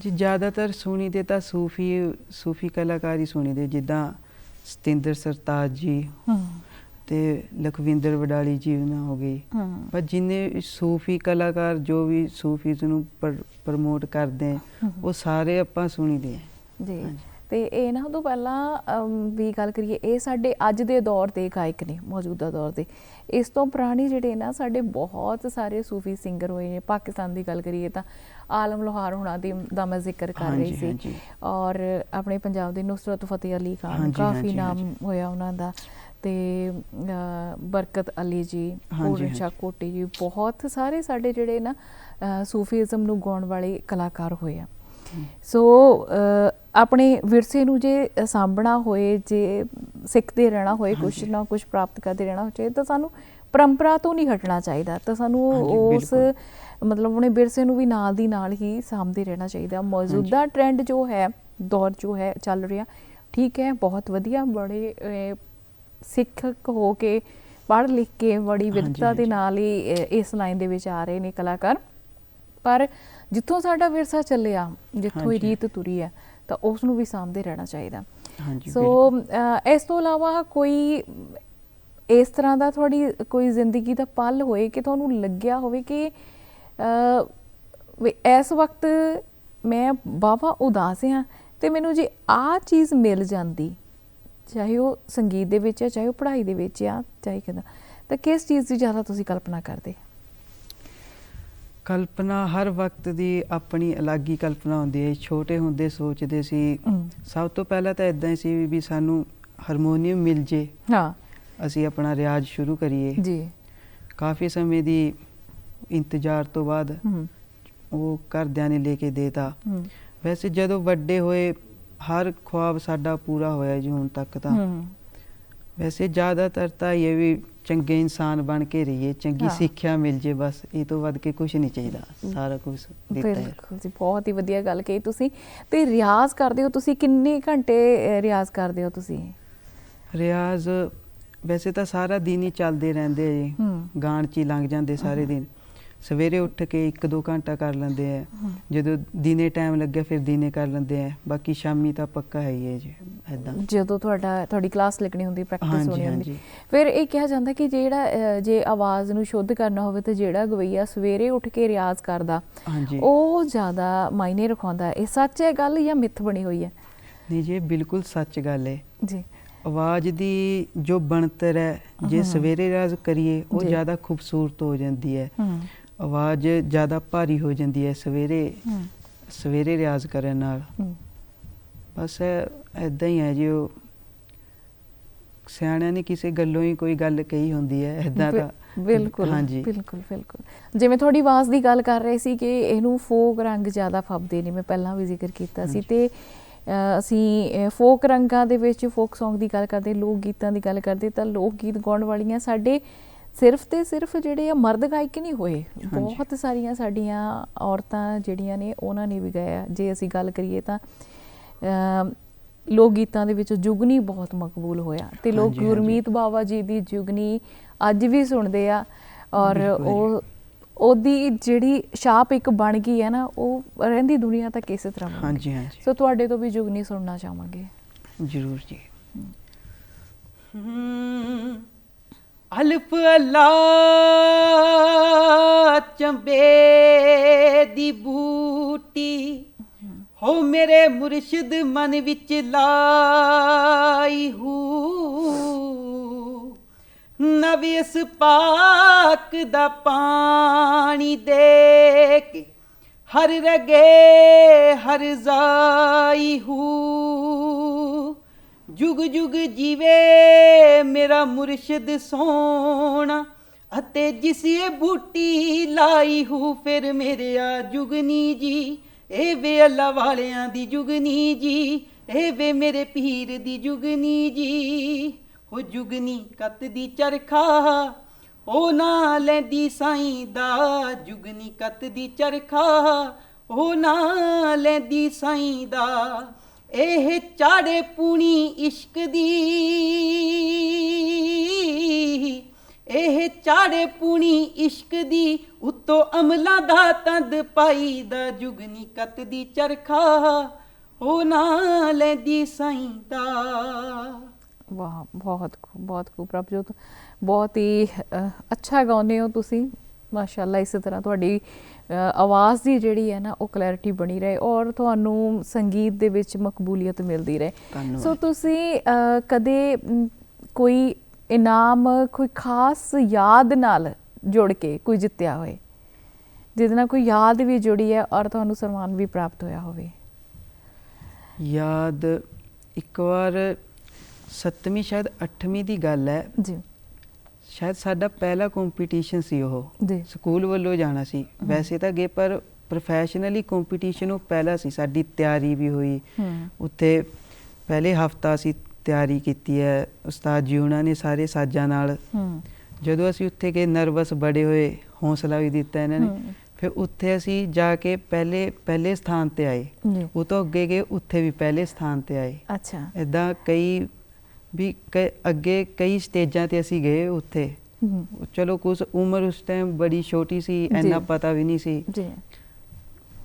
ਜੀ ਜ਼ਿਆਦਾਤਰ ਸੁਣੀ ਦੇ ਤਾਂ ਸੂਫੀ ਸੂਫੀ ਕਲਾਕਾਰੀ ਸੁਣੀ ਦੇ ਜਿੱਦਾਂ ਸਤਿੰਦਰ ਸਰਤਾਜ ਜੀ ਹੂੰ। ਤੇ ਲਖਵਿੰਦਰ ਵਡਾਲੀ ਜੀ ਉਹਨਾਂ ਹੋ ਗਈ ਪਰ ਜਿੰਨੇ ਸੂਫੀ ਕਲਾਕਾਰ ਜੋ ਵੀ ਸੂਫੀ ਨੂੰ ਪ੍ਰਮੋਟ ਕਰਦੇ। ਉਹ ਸਾਰੇ ਆਪਾਂ ਸੁਣੀਦੇ ਆ। ਜੀ। ਤੇ ਇਹਨਾਂ ਤੋਂ ਪਹਿਲਾਂ ਵੀ ਗੱਲ ਕਰੀਏ ਇਹ ਸਾਡੇ ਅੱਜ ਦੇ ਦੌਰ ਦੇ ਗਾਇਕ ਨੇ ਮੌਜੂਦਾ ਦੌਰ ਦੇ ਇਸ ਤੋਂ ਪੁਰਾਣੀ ਜਿਹੜੇ ਨਾ ਸਾਡੇ ਬਹੁਤ ਸਾਰੇ ਸੂਫੀ ਸਿੰਗਰ ਹੋਏ ਨੇ ਪਾਕਿਸਤਾਨ ਦੀ ਗੱਲ ਕਰੀਏ ਤਾਂ ਆਲਮ ਲੋਹਾਰ ਹੁਣਾਂ ਦੀ ਦਾ ਮੈਂ ਜ਼ਿਕਰ ਕਰ ਰਹੀ ਸੀ। ਔਰ ਆਪਣੇ ਪੰਜਾਬ ਦੇ ਨੁਸਰਤ ਫਤਿਹ ਅਲੀ ਖਾਨ ਕਾਫੀ ਨਾਮ। ਹੋਇਆ ਉਹਨਾਂ ਦਾ ਤੇ ਬਰਕਤ ਅਲੀ ਜੀ ਪੂਰਨ ਹਾਂਜੀ। ਸ਼ਾਹ ਕੋਟੀ ਜੀ ਬਹੁਤ ਸਾਰੇ ਸਾਡੇ ਜਿਹੜੇ ਨਾ ਸੂਫੀਜ਼ਮ ਨੂੰ ਗਾਉਣ ਵਾਲੇ ਕਲਾਕਾਰ ਹੋਏ ਆ ਸੋ ਆਪਣੇ ਵਿਰਸੇ ਨੂੰ ਜੇ ਸਾਂਭਣਾ ਹੋਏ ਜੇ ਸਿੱਖਦੇ ਰਹਿਣਾ ਹੋਏ ਹਾਂਜੀ। ਨਾ ਕੁਛ ਪ੍ਰਾਪਤ ਕਰਦੇ ਰਹਿਣਾ ਚਾਹੀਦਾ ਤਾਂ ਸਾਨੂੰ ਪਰੰਪਰਾ ਤੋਂ ਨਹੀਂ ਹਟਣਾ ਚਾਹੀਦਾ ਤਾਂ ਸਾਨੂੰ ਉਸ। ਮਤਲਬ ਆਪਣੇ ਵਿਰਸੇ ਨੂੰ ਵੀ ਨਾਲ ਦੀ ਨਾਲ ਹੀ ਸਾਂਭਦੇ ਰਹਿਣਾ ਚਾਹੀਦਾ ਮੌਜੂਦਾ ਟ੍ਰੈਂਡ ਜੋ ਹੈ ਦੌਰ ਜੋ ਹੈ ਚੱਲ ਰਿਹਾ ਠੀਕ ਹੈ ਬਹੁਤ ਵਧੀਆ ਬੜੇ ਸਿੱਖਕ ਹੋ ਕੇ ਪੜ੍ਹ ਲਿਖ ਕੇ ਬੜੀ ਵਿਦਤਾ ਦੇ। ਨਾਲ ਹੀ ਇਸ ਲਾਈਨ ਦੇ ਵਿੱਚ ਆ ਰਹੇ ਨੇ ਕਲਾਕਾਰ ਪਰ ਜਿੱਥੋਂ ਸਾਡਾ ਵਿਰਸਾ ਚੱਲਿਆ ਜਿੱਥੋਂ ਹੀ ਹਾਂਜੀ। ਰੀਤ ਤੁਰੀ ਹੈ ਤਾਂ ਉਸ ਨੂੰ ਵੀ ਸਾਂਭਦੇ ਰਹਿਣਾ ਚਾਹੀਦਾ। ਹਾਂਜੀ ਸੋ ਇਸ ਤੋਂ ਇਲਾਵਾ ਕੋਈ ਇਸ ਤਰ੍ਹਾਂ ਦਾ ਤੁਹਾਡੀ ਕੋਈ ਜ਼ਿੰਦਗੀ ਦਾ ਪਲ ਹੋਏ ਕਿ ਤੁਹਾਨੂੰ ਲੱਗਿਆ ਹੋਵੇ ਕਿ ਇਸ ਵਕਤ ਮੈਂ ਬਾਵਾ ਉਦਾਸ ਹਾਂ ਤੇ ਮੈਨੂੰ ਜੇ ਆ ਚੀਜ਼ ਮਿਲ ਜਾਂਦੀ ਚਾਹੇ ਉਹ ਸੰਗੀਤ ਦੇ ਵਿੱਚ ਹੈ ਚਾਹੇ ਉਹ ਪੜ੍ਹਾਈ ਦੇ ਵਿੱਚ ਆ ਚਾਹੇ ਕਿਦਾਂ ਤਾਂ ਕਿਸ ਚੀਜ਼ ਦੀ ਜ਼ਿਆਦਾ ਤੁਸੀਂ ਕਲਪਨਾ ਕਰਦੇ? ਕਲਪਨਾ ਹਰ ਵਕਤ ਦੀ ਆਪਣੀ ਅਲੱਗ ਹੀ ਕਲਪਨਾ ਹੁੰਦੀ ਹੈ। ਛੋਟੇ ਹੁੰਦੇ ਸੋਚਦੇ ਸੀ ਸਭ ਤੋਂ ਪਹਿਲਾਂ ਤਾਂ ਇਦਾਂ ਹੀ ਸੀ ਵੀ ਸਾਨੂੰ ਹਾਰਮੋਨੀਅਮ ਮਿਲ ਜੇ। ਹਾਂ। ਅਸੀਂ ਆਪਣਾ ਰਿਆਜ਼ ਸ਼ੁਰੂ ਕਰੀਏ। ਜੀ। ਕਾਫੀ ਸਮੇਂ ਦੀ ਇੰਤਜ਼ਾਰ ਤੋਂ ਬਾਅਦ ਉਹ ਘਰਦਿਆਂ ਨੇ ਲੈ ਕੇ ਦੇਤਾ। ਵੈਸੇ ਜਦੋਂ ਵੱਡੇ ਹੋਏ ਹਰ ਖੁਆਬ ਸਾਡਾ ਪੂਰਾ ਹੋਇਆ ਜੀ ਹੁਣ ਤੱਕ ਤਾਂ। ਵੈਸੇ ਜ਼ਿਆਦਾਤਰ ਤਾਂ ਇਹ ਵੀ ਚੰਗੇ ਇਨਸਾਨ ਬਣ ਕੇ ਰਹੀਏ ਚੰਗੀ। ਸਿੱਖਿਆ ਮਿਲ ਜੇ ਬਸ ਇਹ ਤੋਂ ਵੱਧ ਕੇ ਕੁਝ ਨਹੀਂ ਚਾਹੀਦਾ ਸਾਰਾ ਕੁਝ ਦਿੱਤਾ ਹੈ ਬਿਲਕੁਲ ਜੀ ਬਹੁਤ ਹੀ ਵਧੀਆ ਗੱਲ ਕਹੀ ਤੁਸੀਂ। ਤੇ ਰਿਆਜ਼ ਕਰਦੇ ਹੋ ਤੁਸੀਂ ਕਿੰਨੇ ਘੰਟੇ ਰਿਆਜ਼ ਕਰਦੇ ਹੋ ਤੁਸੀਂ? ਰਿਆਜ਼ ਵੈਸੇ ਤਾਂ ਸਾਰਾ ਦਿਨ ਹੀ ਚੱਲਦੇ ਰਹਿੰਦੇ ਜੀ। ਗਾਣ ਚ ਹੀ ਲੰਘ ਜਾਂਦੇ ਸਾਰੇ ਦਿਨ। ਸਵੇਰੇ ਉੱਠ ਕੇ 1-2 ਘੰਟਾ ਕਰ ਲੈਂਦੇ ਆ। ਜਦੋਂ ਦਿਨੇ ਟਾਈਮ ਲੱਗਿਆ ਫਿਰ ਦਿਨੇ ਕਰ ਲੈਂਦੇ ਆ। ਬਾਕੀ ਸ਼ਾਮੀ ਤਾਂ ਪੱਕਾ ਹੈ ਹੀ ਹੈ ਜੀ ਐਦਾਂ ਜਦੋਂ ਤੁਹਾਡਾ ਤੁਹਾਡੀ ਕਲਾਸ ਲੱਗਣੀ ਹੁੰਦੀ ਪ੍ਰੈਕਟਿਸ ਹੋਣੀ ਹੁੰਦੀ। ਫਿਰ ਇਹ ਕਿਹਾ ਜਾਂਦਾ ਕਿ ਜਿਹੜਾ ਜੇ ਆਵਾਜ਼ ਨੂੰ ਸ਼ੁੱਧ ਕਰਨਾ ਹੋਵੇ ਤਾਂ ਜਿਹੜਾ ਗਵਈਆ ਸਵੇਰੇ ਉੱਠ ਕੇ ਰਿਆਜ਼ ਕਰਦਾ ਉਹ ਜ਼ਿਆਦਾ ਮਾਇਨੇ ਰਖਾਉਂਦਾ ਇਹ ਸੱਚ ਹੈ ਗੱਲ ਜਾਂ ਮਿੱਥ ਬਣੀ ਹੋਈ ਹੈ? ਨਹੀਂ ਜੀ ਬਿਲਕੁਲ ਸੱਚ ਗੱਲ ਹੈ। ਜੀ। ਆਵਾਜ਼ ਦੀ ਜੋ ਬਣਤਰ ਹੈ ਜੇ। ਸਵੇਰੇ ਰਿਆਜ਼ ਕਰੀਏ ਉਹ। ਜ਼ਿਆਦਾ ਖੂਬਸੂਰਤ ਹੋ ਜਾਂਦੀ ਹੈ। ਹੂੰ। ਆਵਾਜ਼ ਜ਼ਿਆਦਾ ਭਾਰੀ ਹੋ ਜਾਂਦੀ ਹੈ ਸਵੇਰੇ ਸਵੇਰੇ ਰਿਆਜ਼ ਕਰਨ ਨਾਲ। ਬਸ ਐਦਾਂ ਹੀ ਹੈ ਜੀ ਉਹ। ਸਿਆਣਿਆਂ ਨੇ ਕਿਸੇ ਗੱਲੋਂ ਹੀ ਕੋਈ ਗੱਲ ਕਹੀ ਹੁੰਦੀ ਹੈ ਐਦਾਂ ਤਾਂ। ਬਿਲਕੁਲ ਹਾਂਜੀ। ਬਿਲਕੁਲ ਬਿਲਕੁਲ। ਜਿਵੇਂ ਤੁਹਾਡੀ ਆਵਾਜ਼ ਦੀ ਗੱਲ ਕਰ ਰਹੇ ਸੀ ਕਿ ਇਹਨੂੰ ਫੋਕ ਰੰਗ ਜ਼ਿਆਦਾ ਫੱਬਦੇ ਨੇ ਮੈਂ ਪਹਿਲਾਂ ਵੀ ਜ਼ਿਕਰ ਕੀਤਾ ਸੀ। ਤੇ ਅਸੀਂ ਫੋਕ ਰੰਗਾਂ ਦੇ ਵਿੱਚ ਫੋਕ Song ਦੀ ਗੱਲ ਕਰਦੇ ਲੋਕ ਗੀਤਾਂ ਦੀ ਗੱਲ ਕਰਦੇ ਤਾਂ ਲੋਕ ਗੀਤ ਗਾਉਣ ਵਾਲੀਆਂ ਸਾਡੇ ਸਿਰਫ ਤੇ ਸਿਰਫ ਜਿਹੜੇ ਆ ਮਰਦ ਗਾਇਕ ਨਹੀਂ ਹੋਏ। ਬਹੁਤ ਸਾਰੀਆਂ ਸਾਡੀਆਂ ਔਰਤਾਂ ਜਿਹੜੀਆਂ ਨੇ ਉਹਨਾਂ ਨੇ ਵੀ ਗਾਇਆ ਜੇ ਅਸੀਂ ਗੱਲ ਕਰੀਏ ਤਾਂ ਲੋਕ ਗੀਤਾਂ ਦੇ ਵਿੱਚ ਜੁਗਨੀ ਬਹੁਤ ਮਕਬੂਲ ਹੋਇਆ ਤੇ ਲੋਕ। ਗੁਰਮੀਤ ਬਾਬਾ ਜੀ ਦੀ ਜੁਗਨੀ ਅੱਜ ਵੀ ਸੁਣਦੇ ਆ ਔਰ। ਉਹ ਉਹਦੀ ਜਿਹੜੀ ਛਾਪ ਇੱਕ ਬਣ ਗਈ ਹੈ ਨਾ ਉਹ ਰਹਿੰਦੀ ਦੁਨੀਆ ਤੱਕ ਇਸੇ ਤਰ੍ਹਾਂ। ਹਾਂਜੀ ਹਾਂਜੀ ਸੋ ਤੁਹਾਡੇ ਤੋਂ ਵੀ ਜੁਗਨੀ ਸੁਣਨਾ ਚਾਹਾਂਗੇ ਜ਼ਰੂਰ ਜੀ ਅਲਫ ਅੱਲਾ ਚੰਬੇ ਦੀ ਬੂਟੀ। ਹੋ ਮੇਰੇ ਮੁਰਸ਼ਿਦ ਮਨ ਵਿੱਚ ਲਾਈ ਹੂ। ਨਵਿਸ ਪਾਕ ਦਾ ਪਾਣੀ ਦੇ ਕੇ ਹਰ ਰਗੇ ਹਰ ਜਾਈ ਹੂ। ਜੁਗ ਜੁਗ ਜੀਵੇ ਮੇਰਾ ਮੁਰਸ਼ਿਦ ਸੋਹਣਾ ਅਤੇ ਜਿਸ ਬੂਟੀ ਲਾਈ ਹੂ, ਫਿਰ ਮੇਰਿਆ ਜੁਗਨੀ ਜੀ, ਇਹ ਵੇ ਅੱਲਾ ਵਾਲਿਆਂ ਦੀ ਜੁਗਨੀ ਜੀ, ਇਹ ਵੇ ਮੇਰੇ ਪੀਰ ਦੀ ਜੁਗਨੀ ਜੀ। ਹੋ ਜੁਗਨੀ ਕੱਤ ਦੀ ਚਰਖਾ ਉਹ ਨਾ ਲੈਂਦੀ ਸਾਈਂ ਦਾ ਜੁਗਨੀ ਕੱਤ ਦੀ ਚਰਖਾ ਉਹ ਨਾ ਲੈਂਦੀ ਸਾਈਂ ਦਾ ਇਹ ਚਾੜੇ ਪੂਣੀ ਇਸ਼ਕ ਦੀ। ਇਹ ਚਾੜੇ ਪੂਣੀ ਇਸ਼ਕ ਦੀ, ਉਤੋਂ ਅਮਲਾਂ ਦਾ ਤੰਦ ਪਾਈ ਦਾ ਜੁਗਨੀ ਕਤ ਦੀ ਚਰਖਾ। ਉਹ ਨਾ ਲੈਂਦੀ ਸਾਈਂ ਦਾ ਵਾਹ, ਬਹੁਤ ਖੂਬ ਬਹੁਤ ਖੂਬ। ਪ੍ਰਭਜੋਤ ਬਹੁਤ ਹੀ ਅੱਛਾ ਗਾਉਂਦੇ ਹੋ ਤੁਸੀਂ। ਮਾਸ਼ਾਅੱਲਾ ਇਸੇ ਤਰ੍ਹਾਂ ਤੁਹਾਡੀ ਆਵਾਜ਼ ਦੀ ਜਿਹੜੀ ਹੈ ਨਾ ਉਹ ਕਲੈਰਿਟੀ ਬਣੀ ਰਹੇ ਔਰ ਤੁਹਾਨੂੰ ਸੰਗੀਤ ਦੇ ਵਿੱਚ ਮਕਬੂਲੀਅਤ ਮਿਲਦੀ ਰਹੇ। ਸੋ ਤੁਸੀਂ ਕਦੇ ਕੋਈ ਇਨਾਮ ਕੋਈ ਖਾਸ ਯਾਦ ਨਾਲ ਜੁੜ ਕੇ ਕੋਈ ਜਿੱਤਿਆ ਹੋਏ? ਜਿਹਦੇ ਨਾਲ ਕੋਈ ਯਾਦ ਵੀ ਜੁੜੀ ਹੈ ਔਰ ਤੁਹਾਨੂੰ ਸਨਮਾਨ ਵੀ ਪ੍ਰਾਪਤ ਹੋਇਆ ਹੋਵੇ? ਯਾਦ ਇੱਕ ਵਾਰ ਸੱਤਵੀਂ ਸ਼ਾਇਦ 8ਵੀਂ ਦੀ ਗੱਲ ਹੈ। ਜੀ। ਸ਼ਾਇਦ ਸਾਡਾ ਪਹਿਲਾ ਕੰਪੀਟੀਸ਼ਨ ਸੀ ਉਹ। ਜੀ। ਸਕੂਲ ਵੱਲੋਂ ਜਾਣਾ ਸੀ। ਵੈਸੇ ਤਾਂ ਗਏ ਪਰ ਪ੍ਰੋਫੈਸ਼ਨਲੀ ਕੰਪੀਟੀਸ਼ਨ ਉਹ ਪਹਿਲਾ ਸੀ। ਸਾਡੀ ਤਿਆਰੀ ਵੀ ਹੋਈ। ਉੱਥੇ ਪਹਿਲੇ ਹਫਤਾ ਅਸੀਂ ਤਿਆਰੀ ਕੀਤੀ ਹੈ। ਉਸਤਾਦ ਜੀ ਉਹਨਾਂ ਨੇ ਸਾਰੇ ਸਾਜ਼ਾਂ ਨਾਲ ਜਦੋਂ ਅਸੀਂ ਉੱਥੇ ਗਏ ਨਰਵਸ ਬੜੇ ਹੋਏ ਹੌਸਲਾ ਵੀ ਦਿੱਤਾ ਇਹਨਾਂ ਨੇ। ਫਿਰ ਉੱਥੇ ਅਸੀਂ ਜਾ ਕੇ ਪਹਿਲੇ ਪਹਿਲੇ ਸਥਾਨ ਤੇ ਆਏ। ਉਹ ਤੋਂ ਅੱਗੇ ਗਏ ਉੱਥੇ ਵੀ ਪਹਿਲੇ ਸਥਾਨ ਤੇ ਆਏ। ਅੱਛਾ। ਇਦਾਂ ਕਈ ਵੀ ਅੱਗੇ ਕਈ ਸਟੇਜਾਂ ਤੇ ਅਸੀਂ ਗਏ ਉੱਥੇ ਚਲੋ ਕੁਝ ਉਮਰ ਉਸ ਟਾਈਮ ਬੜੀ ਛੋਟੀ ਸੀ। ਇੰਨਾ ਪਤਾ ਵੀ ਨਹੀਂ ਸੀ ਜੀ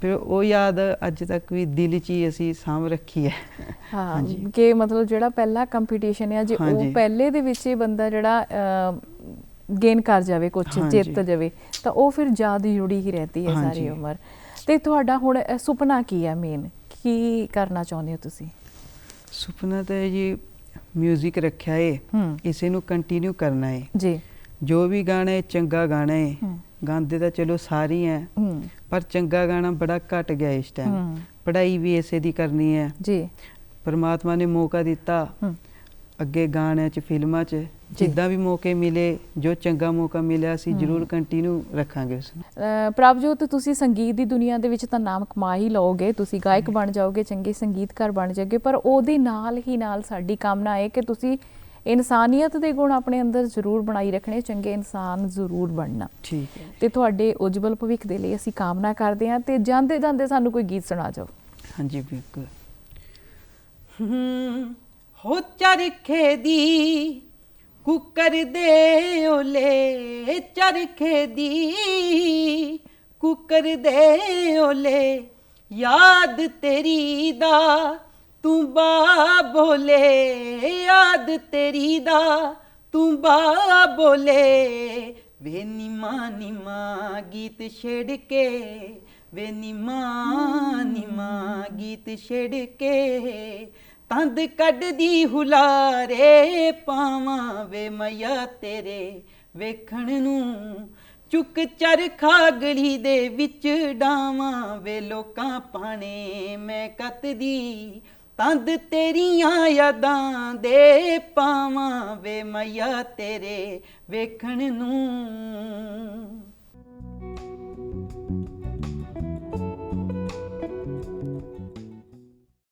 ਫਿਰ ਉਹ ਯਾਦ ਅੱਜ ਤੱਕ ਵੀ ਦਿਲ 'ਚ ਹੀ ਅਸੀਂ ਸਾਂਭ ਰੱਖੀ ਹੈ ਹਾਂ। ਕਿ ਮਤਲਬ ਜਿਹੜਾ ਪਹਿਲਾ ਕੰਪੀਟੀਸ਼ਨ ਹੈ ਜੇ ਉਹ। ਪਹਿਲੇ ਦੇ ਵਿੱਚ ਹੀ ਬੰਦਾ ਜਿਹੜਾ ਗੇਨ ਕਰ ਜਾਵੇ ਕੁਝ। ਜਿੱਤ ਜਾਵੇ ਤਾਂ ਉਹ ਫਿਰ ਯਾਦ ਜੁੜੀ ਹੀ ਰਹਿੰਦੀ ਹੈ ਸਾਰੀ। ਉਮਰ ਤੇ ਤੁਹਾਡਾ ਹੁਣ ਸੁਪਨਾ ਕੀ ਹੈ ਮੇਨ ਕੀ ਕਰਨਾ ਚਾਹੁੰਦੇ ਹੋ ਤੁਸੀਂ ਸੁਪਨਾ ਤਾਂ ਹੈ ਜੀ 뮤직 ਰੱਖਿਆ ਏ ਇਸੇ ਨੂੰ ਕੰਟੀਨਿਊ ਕਰਨਾ ਏ। ਜੀ। ਜੋ ਵੀ ਗਾਣਾ ਹੈ ਚੰਗਾ ਗਾਣਾ ਏ। ਗਾਉਂਦੇ ਤਾਂ ਚਲੋ ਸਾਰੇ ਹੂੰ। ਪਰ ਚੰਗਾ ਗਾਣਾ ਬੜਾ ਘਟ ਗਿਆ ਇਸ ਟਾਈਮ ਪੜ੍ਹਾਈ ਵੀ ਇਸੇ ਦੀ ਕਰਨੀ ਹੈ ਜੀ। ਪਰਮਾਤਮਾ ਨੇ ਮੌਕਾ ਦਿੱਤਾ। ਅੱਗੇ ਗਾਣਿਆਂ 'ਚ ਫਿਲਮਾਂ 'ਚ ਜਿੱਦਾਂ ਵੀ ਮੌਕੇ ਮਿਲੇ ਜੋ ਚੰਗਾ ਮੌਕਾ ਮਿਲਿਆ ਅਸੀਂ ਜ਼ਰੂਰ ਕੰਟੀਨਿਊ ਰੱਖਾਂਗੇ ਉਸ ਨੂੰ। ਪ੍ਰਭਜੋਤ ਤੁਸੀਂ ਸੰਗੀਤ ਦੀ ਦੁਨੀਆ ਦੇ ਵਿੱਚ ਤਾਂ ਨਾਮ ਕਮਾ ਹੀ ਲਓਗੇ। ਤੁਸੀਂ ਗਾਇਕ ਬਣ ਜਾਓਗੇ ਚੰਗੇ ਸੰਗੀਤਕਾਰ ਬਣ ਜਾਓਗੇ ਪਰ ਉਹਦੇ ਨਾਲ ਹੀ ਨਾਲ ਸਾਡੀ ਕਾਮਨਾ ਹੈ ਕਿ ਤੁਸੀਂ ਇਨਸਾਨੀਅਤ ਦੇ ਗੁਣ ਆਪਣੇ ਅੰਦਰ ਜ਼ਰੂਰ ਬਣਾਈ ਰੱਖਣੇ ਚੰਗੇ ਇਨਸਾਨ ਜ਼ਰੂਰ ਬਣਨਾ। ਠੀਕ ਹੈ। ਤੇ ਤੁਹਾਡੇ ਉਜਵਲ ਭਵਿੱਖ ਦੇ ਲਈ ਅਸੀਂ ਕਾਮਨਾ ਕਰਦੇ ਹਾਂ ਤੇ ਜਾਂਦੇ ਜਾਂਦੇ ਸਾਨੂੰ ਕੋਈ ਗੀਤ ਸੁਣਾ ਜਾਓ। ਹਾਂਜੀ ਬਿਲਕੁਲ। ਹੂੰ, ਹੋ ਚਰਖੇ ਦੀ ਕੁੱਕਰ ਦੇ ਓਲੇ ਚਰਖੇ ਦੀ, ਕੁੱਕਰ ਦੇ ਓਲੇ, ਯਾਦ ਤੇਰੀ ਦਾ, ਤੂੰ ਬਾ ਬੋਲੇ, ਯਾਦ ਤੇਰੀ ਦਾ, ਤੂੰ ਬਾ ਬੋਲੇ। ਵੇ ਨਿਮਾ ਨਿਮਾ ਗੀਤ ਛੇੜ ਕੇ, ਵੇ ਨਿਮਾ ਨਿਮਾ ਗੀਤ ਛੇੜ ਕੇ ਤੰਦ ਕੱਢਦੀ ਹੁਲਾਰੇ ਪਾਵਾਂ ਵੇ ਮਈਆ ਤੇਰੇ ਵੇਖਣ ਨੂੰ। ਚੁੱਕ ਚਰਖਾ ਗਲੀ ਦੇ ਵਿੱਚ ਡਾਵਾਂ ਵੇ ਲੋਕਾਂ ਪਾਣੇ। ਮੈਂ ਕੱਤਦੀ ਤੰਦ ਤੇਰੀਆਂ ਯਾਦਾਂ ਦੇ ਪਾਵਾਂ ਵੇ ਮਈਆ ਤੇਰੇ ਵੇਖਣ ਨੂੰ।